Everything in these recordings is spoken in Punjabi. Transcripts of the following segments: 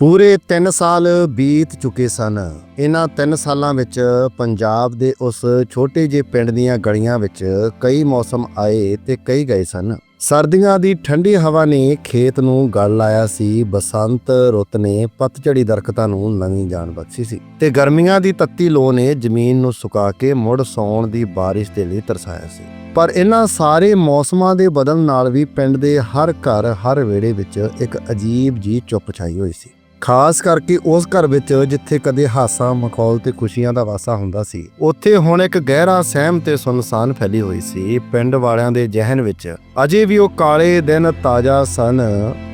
ਪੂਰੇ 3 ਸਾਲ ਬੀਤ ਚੁੱਕੇ ਸਨ। ਇਹਨਾਂ 3 ਸਾਲਾਂ ਵਿੱਚ ਪੰਜਾਬ ਦੇ ਉਸ ਛੋਟੇ ਜਿਹੇ ਪਿੰਡ ਦੀਆਂ ਗਲੀਆਂ ਵਿੱਚ ਕਈ ਮੌਸਮ ਆਏ ਤੇ ਕਈ ਗਏ ਸਨ। ਸਰਦੀਆਂ ਦੀ ਠੰਡੀ ਹਵਾ ਨੇ ਖੇਤ ਨੂੰ ਗਲ ਲਾਇਆ ਸੀ। ਬਸੰਤ ਰੁੱਤ ਨੇ ਪਤਝੜੀ ਦਰਖਤਾਂ ਨੂੰ ਨਵੀਂ ਜਾਨ ਬਖਸ਼ੀ ਸੀ ਤੇ ਗਰਮੀਆਂ ਦੀ ਤੱਤੀ ਲੋ ਨੇ ਜ਼ਮੀਨ ਨੂੰ ਸੁਕਾ ਕੇ ਮੁੜ ਸੌਣ ਦੀ ਬਾਰਿਸ਼ ਦੇ ਲਈ ਤਰਸਾਇਆ ਸੀ। ਪਰ ਇਹਨਾਂ ਸਾਰੇ ਮੌਸਮਾਂ ਦੇ ਬਦਲਣ ਨਾਲ ਵੀ ਪਿੰਡ ਦੇ ਹਰ ਘਰ ਹਰ ਵਿਹੜੇ ਵਿੱਚ ਇੱਕ ਅਜੀਬ ਜੀ ਚੁੱਪ ਛਾਈ ਹੋਈ ਸੀ। ਖਾਸ ਕਰਕੇ ਉਸ ਘਰ ਵਿੱਚ ਜਿੱਥੇ ਕਦੇ ਹਾਸਾ, ਮਖੌਲ ਤੇ ਖੁਸ਼ੀਆਂ ਦਾ ਵਾਸਾ ਹੁੰਦਾ ਸੀ, ਉੱਥੇ ਹੁਣ ਇੱਕ ਗਹਿਰਾ ਸਹਿਮ ਤੇ ਸੁਨਸਾਨ ਫੈਲੀ ਹੋਈ ਸੀ। ਪਿੰਡ ਵਾਲਿਆਂ ਦੇ ਜ਼ਿਹਨ ਵਿੱਚ ਅਜੇ ਵੀ ਉਹ ਕਾਲੇ ਦਿਨ ਤਾਜ਼ਾ ਸਨ।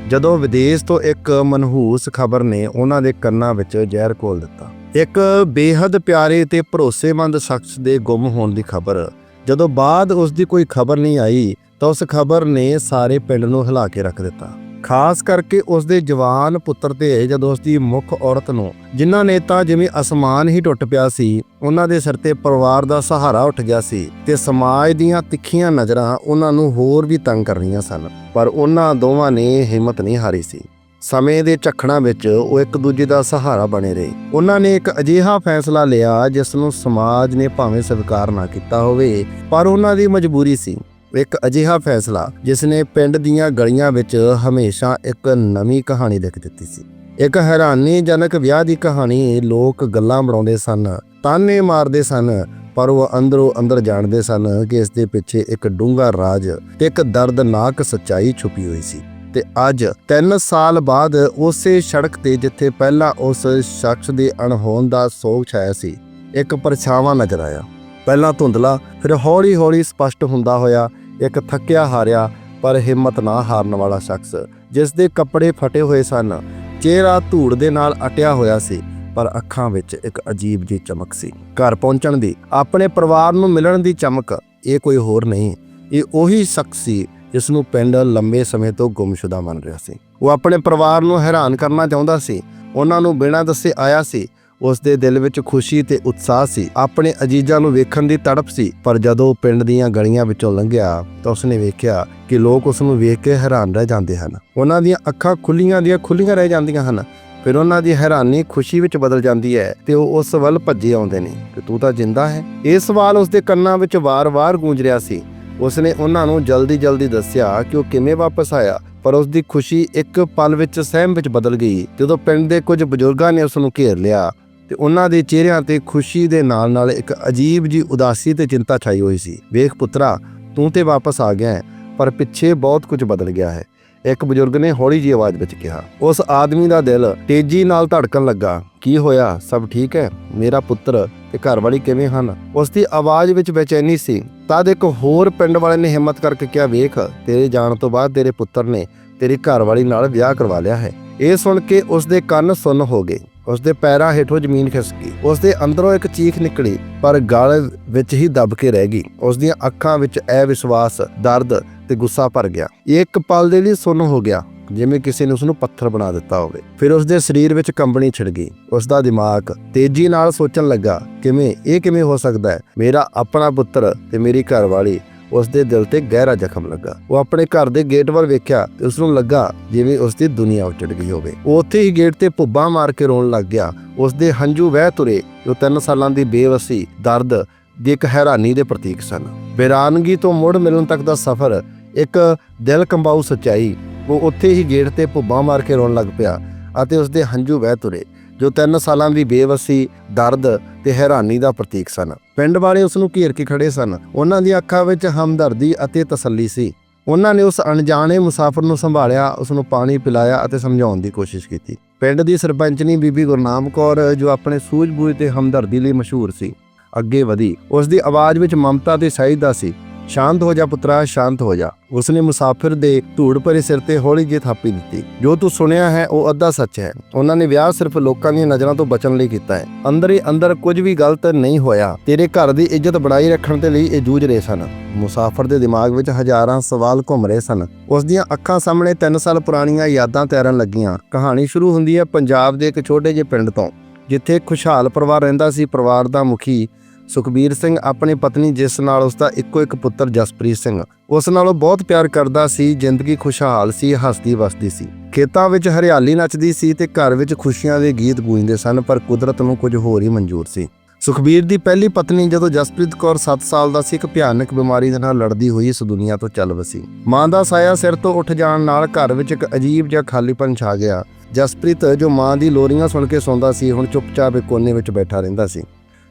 ਜਦੋਂ ਵਿਦੇਸ਼ ਤੋਂ ਇੱਕ ਮਨਹੂਸ ਖਬਰ ਨੇ ਉਹਨਾਂ ਦੇ ਕੰਨਾਂ ਵਿੱਚ ਜ਼ਹਿਰ ਘੋਲ ਦਿੱਤਾ। ਇੱਕ ਬੇਹੱਦ ਪਿਆਰੇ ਤੇ ਭਰੋਸੇਮੰਦ ਸ਼ਖਸ ਦੇ ਗੁੰਮ ਹੋਣ ਦੀ ਖਬਰ। ਜਦੋਂ ਬਾਅਦ ਉਸ ਦੀ ਕੋਈ ਖਬਰ ਨਹੀਂ ਆਈ, ਤਾਂ ਉਸ ਖਬਰ ਨੇ ਸਾਰੇ ਪਿੰਡ ਨੂੰ ਹਿਲਾ ਕੇ ਰੱਖ ਦਿੱਤਾ। ਖਾਸ ਕਰਕੇ ਉਸ ਦੇ ਜਵਾਨ ਪੁੱਤਰ ਤੇ ਜਦੋਂ ਉਸ ਦੀ ਮੁੱਖ ਔਰਤ ਨੂੰ, ਜਿਨ੍ਹਾਂ ਨੇ ਤਾਂ ਜਿਵੇਂ ਅਸਮਾਨ ਹੀ ਟੁੱਟ ਪਿਆ ਸੀ, ਉਹਨਾਂ ਦੇ ਸਿਰ ਤੇ ਪਰਿਵਾਰ ਦਾ ਸਹਾਰਾ ਉੱਠ ਗਿਆ ਸੀ ਤੇ ਸਮਾਜ ਦੀਆਂ ਤਿੱਖੀਆਂ ਨਜ਼ਰਾਂ ਉਹਨਾਂ ਨੂੰ ਹੋਰ ਵੀ ਤੰਗ ਕਰ ਰਹੀਆਂ ਸਨ, ਪਰ ਉਹਨਾਂ ਦੋਵਾਂ ਨੇ ਹਿੰਮਤ ਨਹੀਂ ਹਾਰੀ ਸੀ। ਸਮੇਂ ਦੇ ਝਖੜਾਂ ਵਿੱਚ ਉਹ ਇੱਕ ਦੂਜੇ ਦਾ ਸਹਾਰਾ ਬਣੇ ਰਹੇ। ਉਹਨਾਂ ਨੇ ਇੱਕ ਅਜਿਹਾ ਫੈਸਲਾ ਲਿਆ ਜਿਸ ਨੂੰ ਸਮਾਜ ਨੇ ਭਾਵੇਂ ਸਵੀਕਾਰ ਨਾ ਕੀਤਾ ਹੋਵੇ, ਪਰ ਉਹਨਾਂ ਦੀ ਮਜਬੂਰੀ ਸੀ। ਇੱਕ ਅਜਿਹਾ ਫੈਸਲਾ ਜਿਸ ਨੇ ਪਿੰਡ ਦੀਆਂ ਗਲੀਆਂ ਵਿੱਚ ਹਮੇਸ਼ਾ ਇੱਕ ਨਵੀਂ ਕਹਾਣੀ ਲਿਖ ਦਿੱਤੀ ਸੀ। ਇੱਕ ਹੈਰਾਨੀਜਨਕ ਵਿਆਹ ਦੀ ਕਹਾਣੀ ਲੋਕ ਗੱਲਾਂ ਬਣਾਉਂਦੇ ਸਨ, ਤਾਨੇ ਮਾਰਦੇ ਸਨ, ਪਰ ਉਹ ਅੰਦਰੋਂ ਅੰਦਰ ਜਾਣਦੇ ਸਨ ਕਿ ਇਸ ਦੇ ਪਿੱਛੇ ਇੱਕ ਡੂੰਘਾ ਰਾਜ ਤੇ ਇੱਕ ਦਰਦਨਾਕ ਸੱਚਾਈ ਛੁਪੀ ਹੋਈ ਸੀ। ਤੇ ਅੱਜ 3 ਸਾਲ ਬਾਅਦ ਉਸੇ ਸੜਕ ਤੇ ਜਿੱਥੇ ਪਹਿਲਾਂ ਉਸ ਸ਼ਖਸ ਦੇ ਅਣਹੋਣ ਦਾ ਸੋਗ ਛਾਇਆ ਸੀ, ਇੱਕ ਪਰਛਾਵਾਂ ਨਜ਼ਰ ਆਇਆ। ਪਹਿਲਾਂ ਧੁੰਦਲਾ, ਫਿਰ ਹੌਲੀ-ਹੌਲੀ ਸਪਸ਼ਟ ਹੁੰਦਾ ਹੋਇਆ ਇੱਕ ਥੱਕਿਆ ਹਾਰਿਆ ਪਰ ਹਿੰਮਤ ਨਾ ਹਾਰਨ ਵਾਲਾ ਸ਼ਖਸ, ਜਿਸ ਦੇ ਕੱਪੜੇ ਫਟੇ ਹੋਏ ਸਨ, ਚਿਹਰਾ ਧੂੜ ਦੇ ਨਾਲ ਅਟਿਆ ਹੋਇਆ ਸੀ, ਪਰ ਅੱਖਾਂ ਵਿੱਚ ਇੱਕ ਅਜੀਬ ਜਿਹੀ ਚਮਕ ਸੀ। ਘਰ ਪਹੁੰਚਣ ਦੀ, ਆਪਣੇ ਪਰਿਵਾਰ ਨੂੰ ਮਿਲਣ ਦੀ ਚਮਕ, ਇਹ ਕੋਈ ਹੋਰ ਨਹੀਂ। ਇਹ ਉਹੀ ਸ਼ਖਸ ਸੀ, ਜਿਸ ਨੂੰ ਪਿੰਡ ਲੰਬੇ ਸਮੇਂ ਤੋਂ ਗੁੰਮਸ਼ੁਦਾ ਮੰਨ ਰਿਹਾ ਸੀ। ਉਹ ਆਪਣੇ ਪਰਿਵਾਰ ਨੂੰ ਹੈਰਾਨ ਕਰਨਾ ਚਾਹੁੰਦਾ ਸੀ। ਉਹਨਾਂ ਨੂੰ ਬਿਨਾਂ ਦੱਸੇ ਆਇਆ ਸੀ ਉਸ ਦੇ ਦਿਲ ਵਿੱਚ ਖੁਸ਼ੀ ਤੇ ਉਤਸ਼ਾਹ ਸੀ। ਆਪਣੇ ਅਜੀਜ਼ਾਂ ਨੂੰ ਵੇਖਣ ਦੀ ਤੜਪ ਸੀ, ਪਰ ਜਦੋਂ ਪਿੰਡ ਦੀਆਂ ਗਲੀਆਂ ਵਿੱਚੋਂ ਲੰਘਿਆ, ਤਾਂ ਉਸਨੇ ਵੇਖਿਆ ਕਿ ਲੋਕ ਉਸ ਨੂੰ ਵੇਖ ਕੇ ਹੈਰਾਨ ਰਹਿ ਜਾਂਦੇ ਹਨ। ਉਹਨਾਂ ਦੀਆਂ ਅੱਖਾਂ ਖੁੱਲੀਆਂ ਦੀਆਂ ਖੁੱਲੀਆਂ ਰਹਿ ਜਾਂਦੀਆਂ ਹਨ, ਫਿਰ ਉਹਨਾਂ ਦੀ ਹੈਰਾਨੀ ਖੁਸ਼ੀ ਵਿੱਚ ਬਦਲ ਜਾਂਦੀ ਹੈ ਤੇ ਉਹ ਉਸ ਵੱਲ ਭੱਜੇ ਆਉਂਦੇ ਨੇ। ਕਿ ਤੂੰ ਤਾਂ ਜਿੰਦਾ ਹੈ? ਇਹ ਸਵਾਲ ਉਸ ਦੇ ਕੰਨਾਂ ਵਿੱਚ ਵਾਰ-ਵਾਰ ਗੂੰਜ ਰਿਹਾ ਸੀ। ਉਸਨੇ ਉਹਨਾਂ ਨੂੰ ਜਲਦੀ-ਜਲਦੀ ਦੱਸਿਆ ਕਿ ਉਹ ਕਿਵੇਂ ਵਾਪਸ ਆਇਆ, ਪਰ ਉਸ ਦੀ ਖੁਸ਼ੀ ਇੱਕ ਪਲ ਵਿੱਚ ਸਹਿਮ ਵਿੱਚ ਬਦਲ ਗਈ। ਜਦੋਂ ਪਿੰਡ ਦੇ ਕੁਝ ਬਜ਼ੁਰਗਾਂ ਨੇ ਉਸ ਨੂੰ ਘੇਰ ਲਿਆ ਤੇ ਉਹਨਾਂ ਦੇ ਚਿਹਰਿਆਂ ਤੇ ਖੁਸ਼ੀ ਦੇ ਨਾਲ-ਨਾਲ ਇੱਕ ਅਜੀਬ ਜੀ ਉਦਾਸੀ ਤੇ ਚਿੰਤਾ ਛਾਈ ਹੋਈ ਸੀ। ਵੇਖ ਪੁੱਤਰਾ, ਤੂੰ ਤੇ ਵਾਪਸ ਆ ਗਿਆ ਹੈ, ਪਰ ਪਿੱਛੇ ਬਹੁਤ ਕੁਝ ਬਦਲ ਗਿਆ ਹੈ। ਇੱਕ ਬਜ਼ੁਰਗ ਨੇ ਹੌਲੀ ਜੀ ਆਵਾਜ਼ ਵਿੱਚ ਕਿਹਾ, ਉਸ ਆਦਮੀ ਦਾ ਦਿਲ ਤੇਜ਼ੀ ਨਾਲ ਧੜਕਣ ਲੱਗਾ। ਕੀ ਹੋਇਆ? ਸਭ ਠੀਕ ਹੈ? ਮੇਰਾ ਪੁੱਤਰ ਤੇ ਘਰਵਾਲੀ ਕਿਵੇਂ ਹਨ? ਉਸ ਦੀ ਆਵਾਜ਼ ਵਿੱਚ ਬੇਚੈਨੀ ਸੀ। ਤਦ ਇੱਕ ਹੋਰ ਪਿੰਡ ਵਾਲੇ ਨੇ ਹਿੰਮਤ ਕਰਕੇ ਕਿਹਾ, ਵੇਖ, ਤੇਰੇ ਜਾਣ ਤੋਂ ਬਾਅਦ ਤੇਰੇ ਪੁੱਤਰ ਨੇ ਤੇਰੀ ਘਰਵਾਲੀ ਨਾਲ ਵਿਆਹ ਕਰਵਾ ਲਿਆ ਹੈ। ਇਹ ਸੁਣ ਕੇ ਉਸ ਦੇ ਕੰਨ ਸੁੰਨ ਹੋ ਗਏ। ਉਸ ਦੇ ਪੈਰਾਂ ਹੇਠੋਂ ਜ਼ਮੀਨ ਖਿਸਕੀ। ਉਸ ਦੇ ਅੰਦਰੋਂ ਇੱਕ ਚੀਖ ਨਿਕਲੀ, ਪਰ ਗਲ ਵਿੱਚ ਹੀ ਦਬ ਕੇ ਰਹਿ ਗਈ। ਉਸ ਦੀਆਂ ਅੱਖਾਂ ਵਿੱਚ ਅਵਿਸ਼ਵਾਸ ਦਰਦ ਤੇ ਗੁੱਸਾ ਭਰ ਗਿਆ। ਇਹ ਇੱਕ ਪਲ ਦੇ ਲਈ ਸੁੰਨ ਹੋ ਗਿਆ, ਜਿਵੇਂ ਕਿਸੇ ਨੇ ਉਸ ਨੂੰ ਪੱਥਰ ਬਣਾ ਦਿੱਤਾ ਹੋਵੇ। ਫਿਰ ਉਸ ਦੇ ਸਰੀਰ ਵਿੱਚ ਕੰਬਣੀ ਛਿੜ ਗਈ। ਉਸ ਦਾ ਦਿਮਾਗ ਤੇਜ਼ੀ ਨਾਲ ਸੋਚਣ ਲੱਗਾ, ਕਿਵੇਂ, ਇਹ ਕਿਵੇਂ ਹੋ ਸਕਦਾ ਹੈ? ਮੇਰਾ ਆਪਣਾ ਪੁੱਤਰ ਤੇ ਮੇਰੀ ਘਰਵਾਲੀ ਉਸ ਦੇ ਦਿਲ ਤੇ ਗਹਿਰਾ ਜ਼ਖਮ ਲੱਗਾ। ਉਹ ਆਪਣੇ ਘਰ ਦੇ ਗੇਟ ਵੱਲ ਵੇਖਿਆ ਤੇ ਉਸ ਨੂੰ ਲੱਗਾ ਜਿਵੇਂ ਉਸ ਦੀ ਦੁਨੀਆ ਉੱਜੜ ਗਈ ਹੋਵੇ। ਉਹ ਉੱਥੇ ਹੀ ਗੇਟ ਤੇ ਭੁੱਬਾਂ ਮਾਰ ਕੇ ਰੋਣ ਲੱਗ ਗਿਆ। ਉਸ ਦੇ ਹੰਝੂ ਵਹਿ ਤੁਰੇ। ਜੋ ਤਿੰਨ ਸਾਲਾਂ ਦੀ ਬੇਵਸੀ, ਦਰਦ ਦੀ ਇੱਕ ਹੈਰਾਨੀ ਦੇ ਪ੍ਰਤੀਕ ਸਨ। ਬੇਰਾਨਗੀ ਤੋਂ ਮੁੜ ਮਿਲਣ ਤੱਕ ਦਾ ਸਫ਼ਰ ਇੱਕ ਦਿਲ ਕੰਬਾਊ ਸੱਚਾਈ। ਉਹ ਉੱਥੇ ਹੀ ਗੇਟ ਤੇ ਭੁੱਬਾਂ ਮਾਰ ਕੇ ਰੋਣ ਲੱਗ ਪਿਆ ਅਤੇ ਉਸ ਦੇ ਹੰਝੂ ਵਹਿ ਤੁਰੇ। ਜੋ ਤਿੰਨ ਸਾਲਾਂ ਦੀ ਬੇਵਸੀ, ਦਰਦ ਤੇ ਹੈਰਾਨੀ ਦਾ ਪ੍ਰਤੀਕ ਸਨ। ਪਿੰਡ ਵਾਲੇ ਉਸ ਨੂੰ ਘੇਰ ਕੇ ਖੜੇ ਸਨ। ਉਹਨਾਂ ਦੀਆਂ ਅੱਖਾਂ ਵਿੱਚ ਹਮਦਰਦੀ ਅਤੇ ਤਸੱਲੀ ਸੀ। ਉਹਨਾਂ ਨੇ ਉਸ ਅਣਜਾਣੇ ਮੁਸਾਫਰ ਨੂੰ ਸੰਭਾਲਿਆ ਉਸ ਨੂੰ ਪਾਣੀ ਪਿਲਾਇਆ ਅਤੇ ਸਮਝਾਉਣ ਦੀ ਕੋਸ਼ਿਸ਼ ਕੀਤੀ। ਪਿੰਡ ਦੀ ਸਰਪੰਚਨੀ ਬੀਬੀ ਗੁਰਨਾਮ ਕੌਰ, ਜੋ ਆਪਣੇ ਸੂਝ-ਬੂਝ ਤੇ ਹਮਦਰਦੀ ਲਈ ਮਸ਼ਹੂਰ ਸੀ, ਅੱਗੇ ਵਧੀ। ਉਸ ਦੀ ਆਵਾਜ਼ ਵਿੱਚ ਮਮਤਾ ਤੇ ਸਹਿਜਦਾ ਸੀ। ਸ਼ਾਂਤ ਹੋ ਜਾ ਪੁੱਤਰਾ, ਸ਼ਾਂਤ ਹੋ ਜਾ। ਉਸਨੇ ਮੁਸਾਫਿਰ ਦੇ ਧੂੜ ਭਰੇ ਸਿਰ ਤੇ ਹੌਲੀ ਜਿਹੀ ਥਾਪੀ ਦਿੱਤੀ। ਜੋ ਤੂੰ ਸੁਣਿਆ ਹੈ, ਉਹ ਅੱਧਾ ਸੱਚ ਹੈ। ਉਹਨਾਂ ਨੇ ਵਿਆਹ ਸਿਰਫ ਲੋਕਾਂ ਦੀਆਂ ਨਜ਼ਰਾਂ ਤੋਂ ਬਚਣ ਲਈ ਕੀਤਾ ਹੈ। ਅੰਦਰ ਹੀ ਅੰਦਰ ਕੁਝ ਵੀ ਗਲਤ ਨਹੀਂ ਹੋਇਆ। ਤੇਰੇ ਘਰ ਦੀ ਇੱਜ਼ਤ ਬਣਾਈ ਰੱਖਣ ਦੇ ਲਈ ਇਹ ਜੂਝ ਰਹੇ ਸਨ। ਮੁਸਾਫਰ ਦੇ ਦਿਮਾਗ ਵਿੱਚ ਹਜ਼ਾਰਾਂ ਸਵਾਲ ਘੁੰਮ ਰਹੇ ਸਨ। ਉਸ ਦੀਆਂ ਅੱਖਾਂ ਸਾਹਮਣੇ 3 ਸਾਲ ਪੁਰਾਣੀਆਂ ਯਾਦਾਂ ਤੈਰਨ ਲੱਗੀਆਂ। ਕਹਾਣੀ ਸ਼ੁਰੂ ਹੁੰਦੀ ਹੈ ਪੰਜਾਬ ਦੇ ਇੱਕ ਛੋਟੇ ਜਿਹੇ ਪਿੰਡ ਤੋਂ, ਜਿੱਥੇ ਖੁਸ਼ਹਾਲ ਪਰਿਵਾਰ ਰਹਿੰਦਾ ਸੀ। ਪਰਿਵਾਰ ਦਾ ਮੁਖੀ ਸੁਖਬੀਰ ਸਿੰਘ ਆਪਣੀ ਪਤਨੀ ਜਿਸ ਨਾਲ ਉਸ ਦਾ ਇੱਕੋ ਇੱਕ ਪੁੱਤਰ ਜਸਪ੍ਰੀਤ ਸਿੰਘ, ਉਸ ਨਾਲ ਉਹ ਬਹੁਤ ਪਿਆਰ ਕਰਦਾ ਸੀ, ਜ਼ਿੰਦਗੀ ਖੁਸ਼ਹਾਲ ਸੀ, ਹੱਸਦੀ ਵਸਦੀ ਸੀ। ਖੇਤਾਂ ਵਿੱਚ ਹਰਿਆਲੀ ਨੱਚਦੀ ਸੀ ਤੇ ਘਰ ਵਿੱਚ ਖੁਸ਼ੀਆਂ ਦੇ ਗੀਤ ਗੂੰਜਦੇ ਸਨ, ਪਰ ਕੁਦਰਤ ਨੂੰ ਕੁਝ ਹੋਰ ਹੀ ਮਨਜ਼ੂਰ ਸੀ। ਸੁਖਬੀਰ ਦੀ ਪਹਿਲੀ ਪਤਨੀ ਜਦੋਂ ਜਸਪ੍ਰੀਤ ਕੌਰ 7 ਸਾਲ ਦਾ ਸੀ, ਇੱਕ ਭਿਆਨਕ ਬਿਮਾਰੀ ਦੇ ਨਾਲ ਲੜਦੀ ਹੋਈ ਇਸ ਦੁਨੀਆ ਤੋਂ ਚੱਲ ਵਸੀ। ਮਾਂ ਦਾ ਸਾਇਆ ਸਿਰ ਤੋਂ ਉੱਠ ਜਾਣ ਨਾਲ ਘਰ ਵਿੱਚ ਇੱਕ ਅਜੀਬ ਜਿਹਾ ਖਾਲੀਪਨ ਛਾ ਗਿਆ। ਜਸਪ੍ਰੀਤ, ਜੋ ਮਾਂ ਦੀ ਲੋਰੀਆਂ ਸੁਣ ਕੇ ਸੌਂਦਾ ਸੀ, ਹੁਣ ਚੁੱਪਚਾਪ ਇੱਕ ਕੋਨੇ ਵਿੱਚ ਬੈਠਾ ਰਹਿੰਦਾ ਸੀ।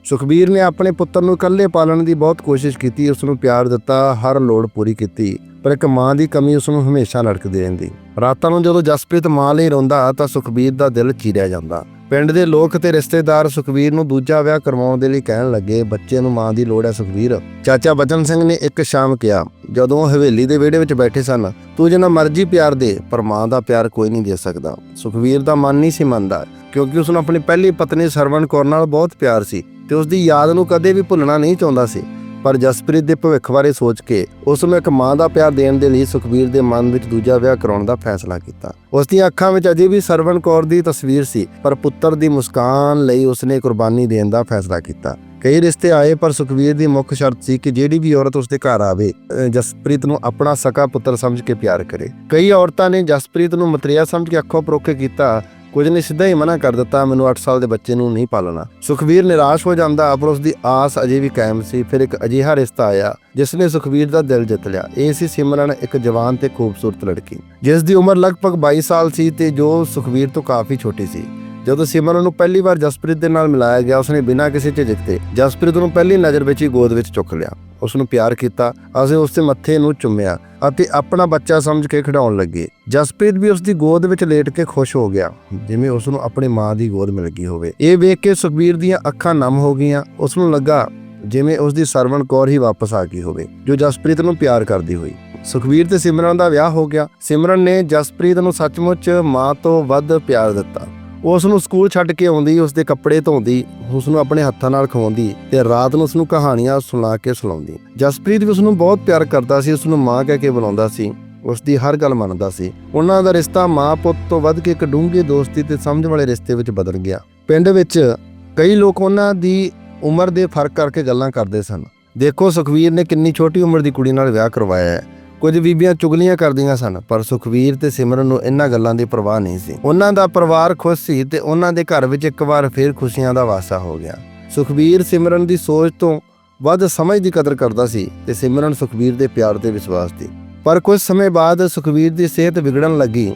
ਸੁਖਬੀਰ ਨੇ ਆਪਣੇ ਪੁੱਤਰ ਨੂੰ ਇਕੱਲੇ ਪਾਲਣ ਦੀ ਬਹੁਤ ਕੋਸ਼ਿਸ਼ ਕੀਤੀ, ਉਸ ਨੂੰ ਪਿਆਰ ਦਿੱਤਾ, ਹਰ ਲੋੜ ਪੂਰੀ ਕੀਤੀ, ਪਰ ਇੱਕ ਮਾਂ ਦੀ ਕਮੀ ਉਸ ਨੂੰ ਹਮੇਸ਼ਾ ਲੜਕਦੀ ਰਹਿੰਦੀ। ਰਾਤਾਂ ਨੂੰ ਜਦੋਂ ਜਸਪ੍ਰੀਤ ਮਾਂ ਲਈ ਰੋਂਦਾ, ਤਾਂ ਸੁਖਬੀਰ ਦਾ ਦਿਲ ਚੀਰਿਆ ਜਾਂਦਾ। ਪਿੰਡ ਦੇ ਲੋਕ ਤੇ ਰਿਸ਼ਤੇਦਾਰ ਸੁਖਬੀਰ ਨੂੰ ਦੂਜਾ ਵਿਆਹ ਕਰਵਾਉਣ ਦੇ ਲਈ ਕਹਿਣ ਲੱਗੇ, ਬੱਚੇ ਨੂੰ ਮਾਂ ਦੀ ਲੋੜ ਹੈ ਸੁਖਬੀਰ ਚਾਚਾ ਬਚਨ ਸਿੰਘ ਨੇ ਇੱਕ ਸ਼ਾਮ ਕਿਹਾ, ਜਦੋਂ ਹਵੇਲੀ ਦੇ ਵਿਹੜੇ ਵਿੱਚ ਬੈਠੇ ਸਨ, ਤੂੰ ਜਿੰਨਾ ਮਰਜ਼ੀ ਪਿਆਰ ਦੇ, ਪਰ ਮਾਂ ਦਾ ਪਿਆਰ ਕੋਈ ਨਹੀਂ ਦੇ ਸਕਦਾ। ਸੁਖਬੀਰ ਦਾ ਮਨ ਨਹੀਂ ਸੀ ਮੰਨਦਾ, ਕਿਉਂਕਿ ਉਸ ਨੂੰ ਆਪਣੀ ਪਹਿਲੀ ਪਤਨੀ ਸਰਵਣ ਕੌਰ ਨਾਲ ਬਹੁਤ ਪਿਆਰ ਸੀ ਤੇ ਉਸ ਦੀ ਯਾਦ ਨੂੰ ਕਦੇ ਵੀ ਭੁੱਲਣਾ ਨਹੀਂ ਚਾਹੁੰਦਾ ਸੀ। ਪਰ ਜਸਪ੍ਰੀਤ ਦੇ ਭਵਿੱਖ ਬਾਰੇ ਸੋਚ ਕੇ ਉਸ ਨੂੰ ਇੱਕ ਮਾਂ ਦਾ ਪਿਆਰ ਦੇਣ ਦੇ ਲਈ ਸੁਖਬੀਰ ਦੇ ਮਨ ਵਿੱਚ ਦੂਜਾ ਵਿਆਹ ਕਰਾਉਣ ਦਾ ਫੈਸਲਾ ਕੀਤਾ। ਉਸ ਦੀਆਂ ਅੱਖਾਂ ਵਿੱਚ ਅਜੇ ਵੀ ਸਰਵਣ ਕੌਰ ਦੀ ਤਸਵੀਰ ਸੀ, ਪਰ ਪੁੱਤਰ ਦੀ ਮੁਸਕਾਨ ਲਈ ਉਸਨੇ ਕੁਰਬਾਨੀ ਦੇਣ ਦਾ ਫੈਸਲਾ ਕੀਤਾ। ਕਈ ਰਿਸ਼ਤੇ ਆਏ, ਪਰ ਸੁਖਬੀਰ ਦੀ ਮੁੱਖ ਸ਼ਰਤ ਸੀ ਕਿ ਜਿਹੜੀ ਵੀ ਔਰਤ ਉਸਦੇ ਘਰ ਆਵੇ ਜਸਪ੍ਰੀਤ ਨੂੰ ਆਪਣਾ ਸਕਾ ਪੁੱਤਰ ਸਮਝ ਕੇ ਪਿਆਰ ਕਰੇ। ਕਈ ਔਰਤਾਂ ਨੇ ਜਸਪ੍ਰੀਤ ਨੂੰ ਮਤਰੀਆ ਸਮਝ ਕੇ ਅੱਖੋਂ ਪਰੋਖੇ ਕੀਤਾ ਕੁਝ ਨੇ ਸਿੱਧਾ ਹੀ ਮਨਾ ਕਰ ਦਿੱਤਾ, ਮੈਨੂੰ 8 ਸਾਲ ਦੇ ਬੱਚੇ ਨੂੰ ਨਹੀਂ ਪਾਲਣਾ। ਸੁਖਬੀਰ ਨਿਰਾਸ਼ ਹੋ ਜਾਂਦਾ ਪਰ ਉਸ ਦੀ ਆਸ ਅਜੇ ਵੀ ਕਾਇਮ ਸੀ, ਫਿਰ ਇੱਕ ਅਜਿਹਾ ਰਿਸ਼ਤਾ ਆਇਆ, ਜਿਸ ਨੇ ਸੁਖਬੀਰ ਦਾ ਦਿਲ ਜਿੱਤ ਲਿਆ। ਇਹ ਸੀ ਸਿਮਰਨ, ਇੱਕ ਜਵਾਨ ਤੇ ਖੂਬਸੂਰਤ ਲੜਕੀ। ਜਿਸ ਦੀ ਉਮਰ ਲਗਭਗ 22 ਸਾਲ ਸੀ ਤੇ ਜੋ ਸੁਖਬੀਰ ਤੋਂ ਕਾਫੀ ਛੋਟੀ ਸੀ। ਜਦੋਂ ਸਿਮਰਨ ਨੂੰ ਪਹਿਲੀ ਵਾਰ ਜਸਪ੍ਰੀਤ ਦੇ ਨਾਲ ਮਿਲਾਇਆ ਗਿਆ, ਉਸਨੇ ਬਿਨਾਂ ਕਿਸੇ ਝਿਜਕ ਤੇ ਜਸਪ੍ਰੀਤ ਨੂੰ ਪਹਿਲੀ ਨਜ਼ਰ ਵਿੱਚ ਹੀ ਗੋਦ ਵਿੱਚ ਚੁੱਕ ਲਿਆ। ਉਸ ਨੂੰ ਪਿਆਰ ਕੀਤਾ, ਅਸੀਂ ਉਸ ਦੇ ਮੱਥੇ ਨੂੰ ਚੁੰਮਿਆ ਅਤੇ ਆਪਣਾ ਬੱਚਾ ਸਮਝ ਕੇ ਖਿਡਾਉਣ ਲੱਗੇ। ਜਸਪ੍ਰੀਤ ਵੀ ਉਸ ਦੀ ਗੋਦ ਵਿੱਚ ਲੇਟ ਕੇ ਖੁਸ਼ ਹੋ ਗਿਆ, ਜਿਵੇਂ ਉਸ ਨੂੰ ਆਪਣੀ ਮਾਂ ਦੀ ਗੋਦ ਮਿਲ ਗਈ ਹੋਵੇ। ਇਹ ਵੇਖ ਕੇ ਸੁਖਬੀਰ ਦੀਆਂ ਅੱਖਾਂ ਨਮ ਹੋ ਗਈਆਂ। ਉਸ ਨੂੰ ਲੱਗਾ ਜਿਵੇਂ ਉਸ ਦੀ ਸਰਵਣ ਕੌਰ ਹੀ ਵਾਪਸ ਆ ਗਈ ਹੋਵੇ, ਜੋ ਜਸਪ੍ਰੀਤ ਨੂੰ ਪਿਆਰ ਕਰਦੀ ਹੋਈ। ਸੁਖਬੀਰ ਤੇ ਸਿਮਰਨ ਦਾ ਵਿਆਹ ਹੋ ਗਿਆ। ਸਿਮਰਨ ਨੇ ਜਸਪ੍ਰੀਤ ਨੂੰ ਸੱਚਮੁੱਚ ਮਾਂ ਤੋਂ ਵੱਧ ਪਿਆਰ ਦਿੱਤਾ। ਉਸ ਨੂੰ ਸਕੂਲ ਛੱਡ ਕੇ ਆਉਂਦੀ ਉਸ ਦੇ ਕੱਪੜੇ ਧੋਂਦੀ ਉਸ ਨੂੰ ਆਪਣੇ ਹੱਥਾਂ ਨਾਲ ਖਵਾਉਂਦੀ ਤੇ ਰਾਤ ਨੂੰ ਉਸ ਨੂੰ ਕਹਾਣੀਆਂ ਸੁਣਾ ਕੇ ਸੁਣਾਉਂਦੀ। ਜਸਪ੍ਰੀਤ ਵੀ ਉਸ ਨੂੰ ਬਹੁਤ ਪਿਆਰ ਕਰਦਾ ਸੀ ਉਸ ਨੂੰ ਮਾਂ ਕਹਿ ਕੇ ਬੁਲਾਉਂਦਾ ਸੀ। ਉਸ ਦੀ ਹਰ ਗੱਲ ਮੰਨਦਾ ਸੀ। ਉਹਨਾਂ ਦਾ ਰਿਸ਼ਤਾ ਮਾਂ ਪੁੱਤ ਤੋਂ ਵੱਧ ਕੇ ਇੱਕ ਡੂੰਘੀ ਦੋਸਤੀ ਤੇ ਸਮਝ ਵਾਲੇ ਰਿਸ਼ਤੇ ਵਿੱਚ ਬਦਲ ਗਿਆ। ਪਿੰਡ ਵਿੱਚ ਕਈ ਲੋਕ ਉਹਨਾਂ ਦੀ ਉਮਰ ਦੇ ਫ਼ਰਕ ਕਰਕੇ ਗੱਲਾਂ ਕਰਦੇ ਸਨ। ਦੇਖੋ ਸੁਖਵੀਰ ਨੇ ਕਿੰਨੀ ਛੋਟੀ ਉਮਰ ਦੀ ਕੁੜੀ ਨਾਲ ਵਿਆਹ ਕਰਵਾਇਆ ਹੈ। ਕੁਝ ਬੀਬੀਆਂ ਚੁਗਲੀਆਂ ਕਰਦੀਆਂ ਸਨ, ਪਰ ਸੁਖਵੀਰ ਤੇ ਸਿਮਰਨ ਨੂੰ ਇਹਨਾਂ ਗੱਲਾਂ ਦੀ ਪਰਵਾਹ ਨਹੀਂ ਸੀ। ਉਹਨਾਂ ਦਾ ਪਰਿਵਾਰ ਖੁਸ਼ ਸੀ ਤੇ ਉਹਨਾਂ ਦੇ ਘਰ ਵਿੱਚ ਇੱਕ ਵਾਰ ਫੇਰ ਖੁਸ਼ੀਆਂ ਦਾ ਵਾਸਾ ਹੋ ਗਿਆ। ਸੁਖਵੀਰ ਸਿਮਰਨ ਦੀ ਸੋਚ ਤੋਂ ਵੱਧ ਸਮਝ ਦੀ ਕਦਰ ਕਰਦਾ ਸੀ ਤੇ ਸਿਮਰਨ ਸੁਖਵੀਰ ਦੇ ਪਿਆਰ ਤੇ ਵਿਸ਼ਵਾਸ ਦੀ ਪਰ ਕੁਝ ਸਮੇਂ ਬਾਅਦ ਸੁਖਵੀਰ ਦੀ ਸਿਹਤ ਵਿਗੜਨ ਲੱਗੀ।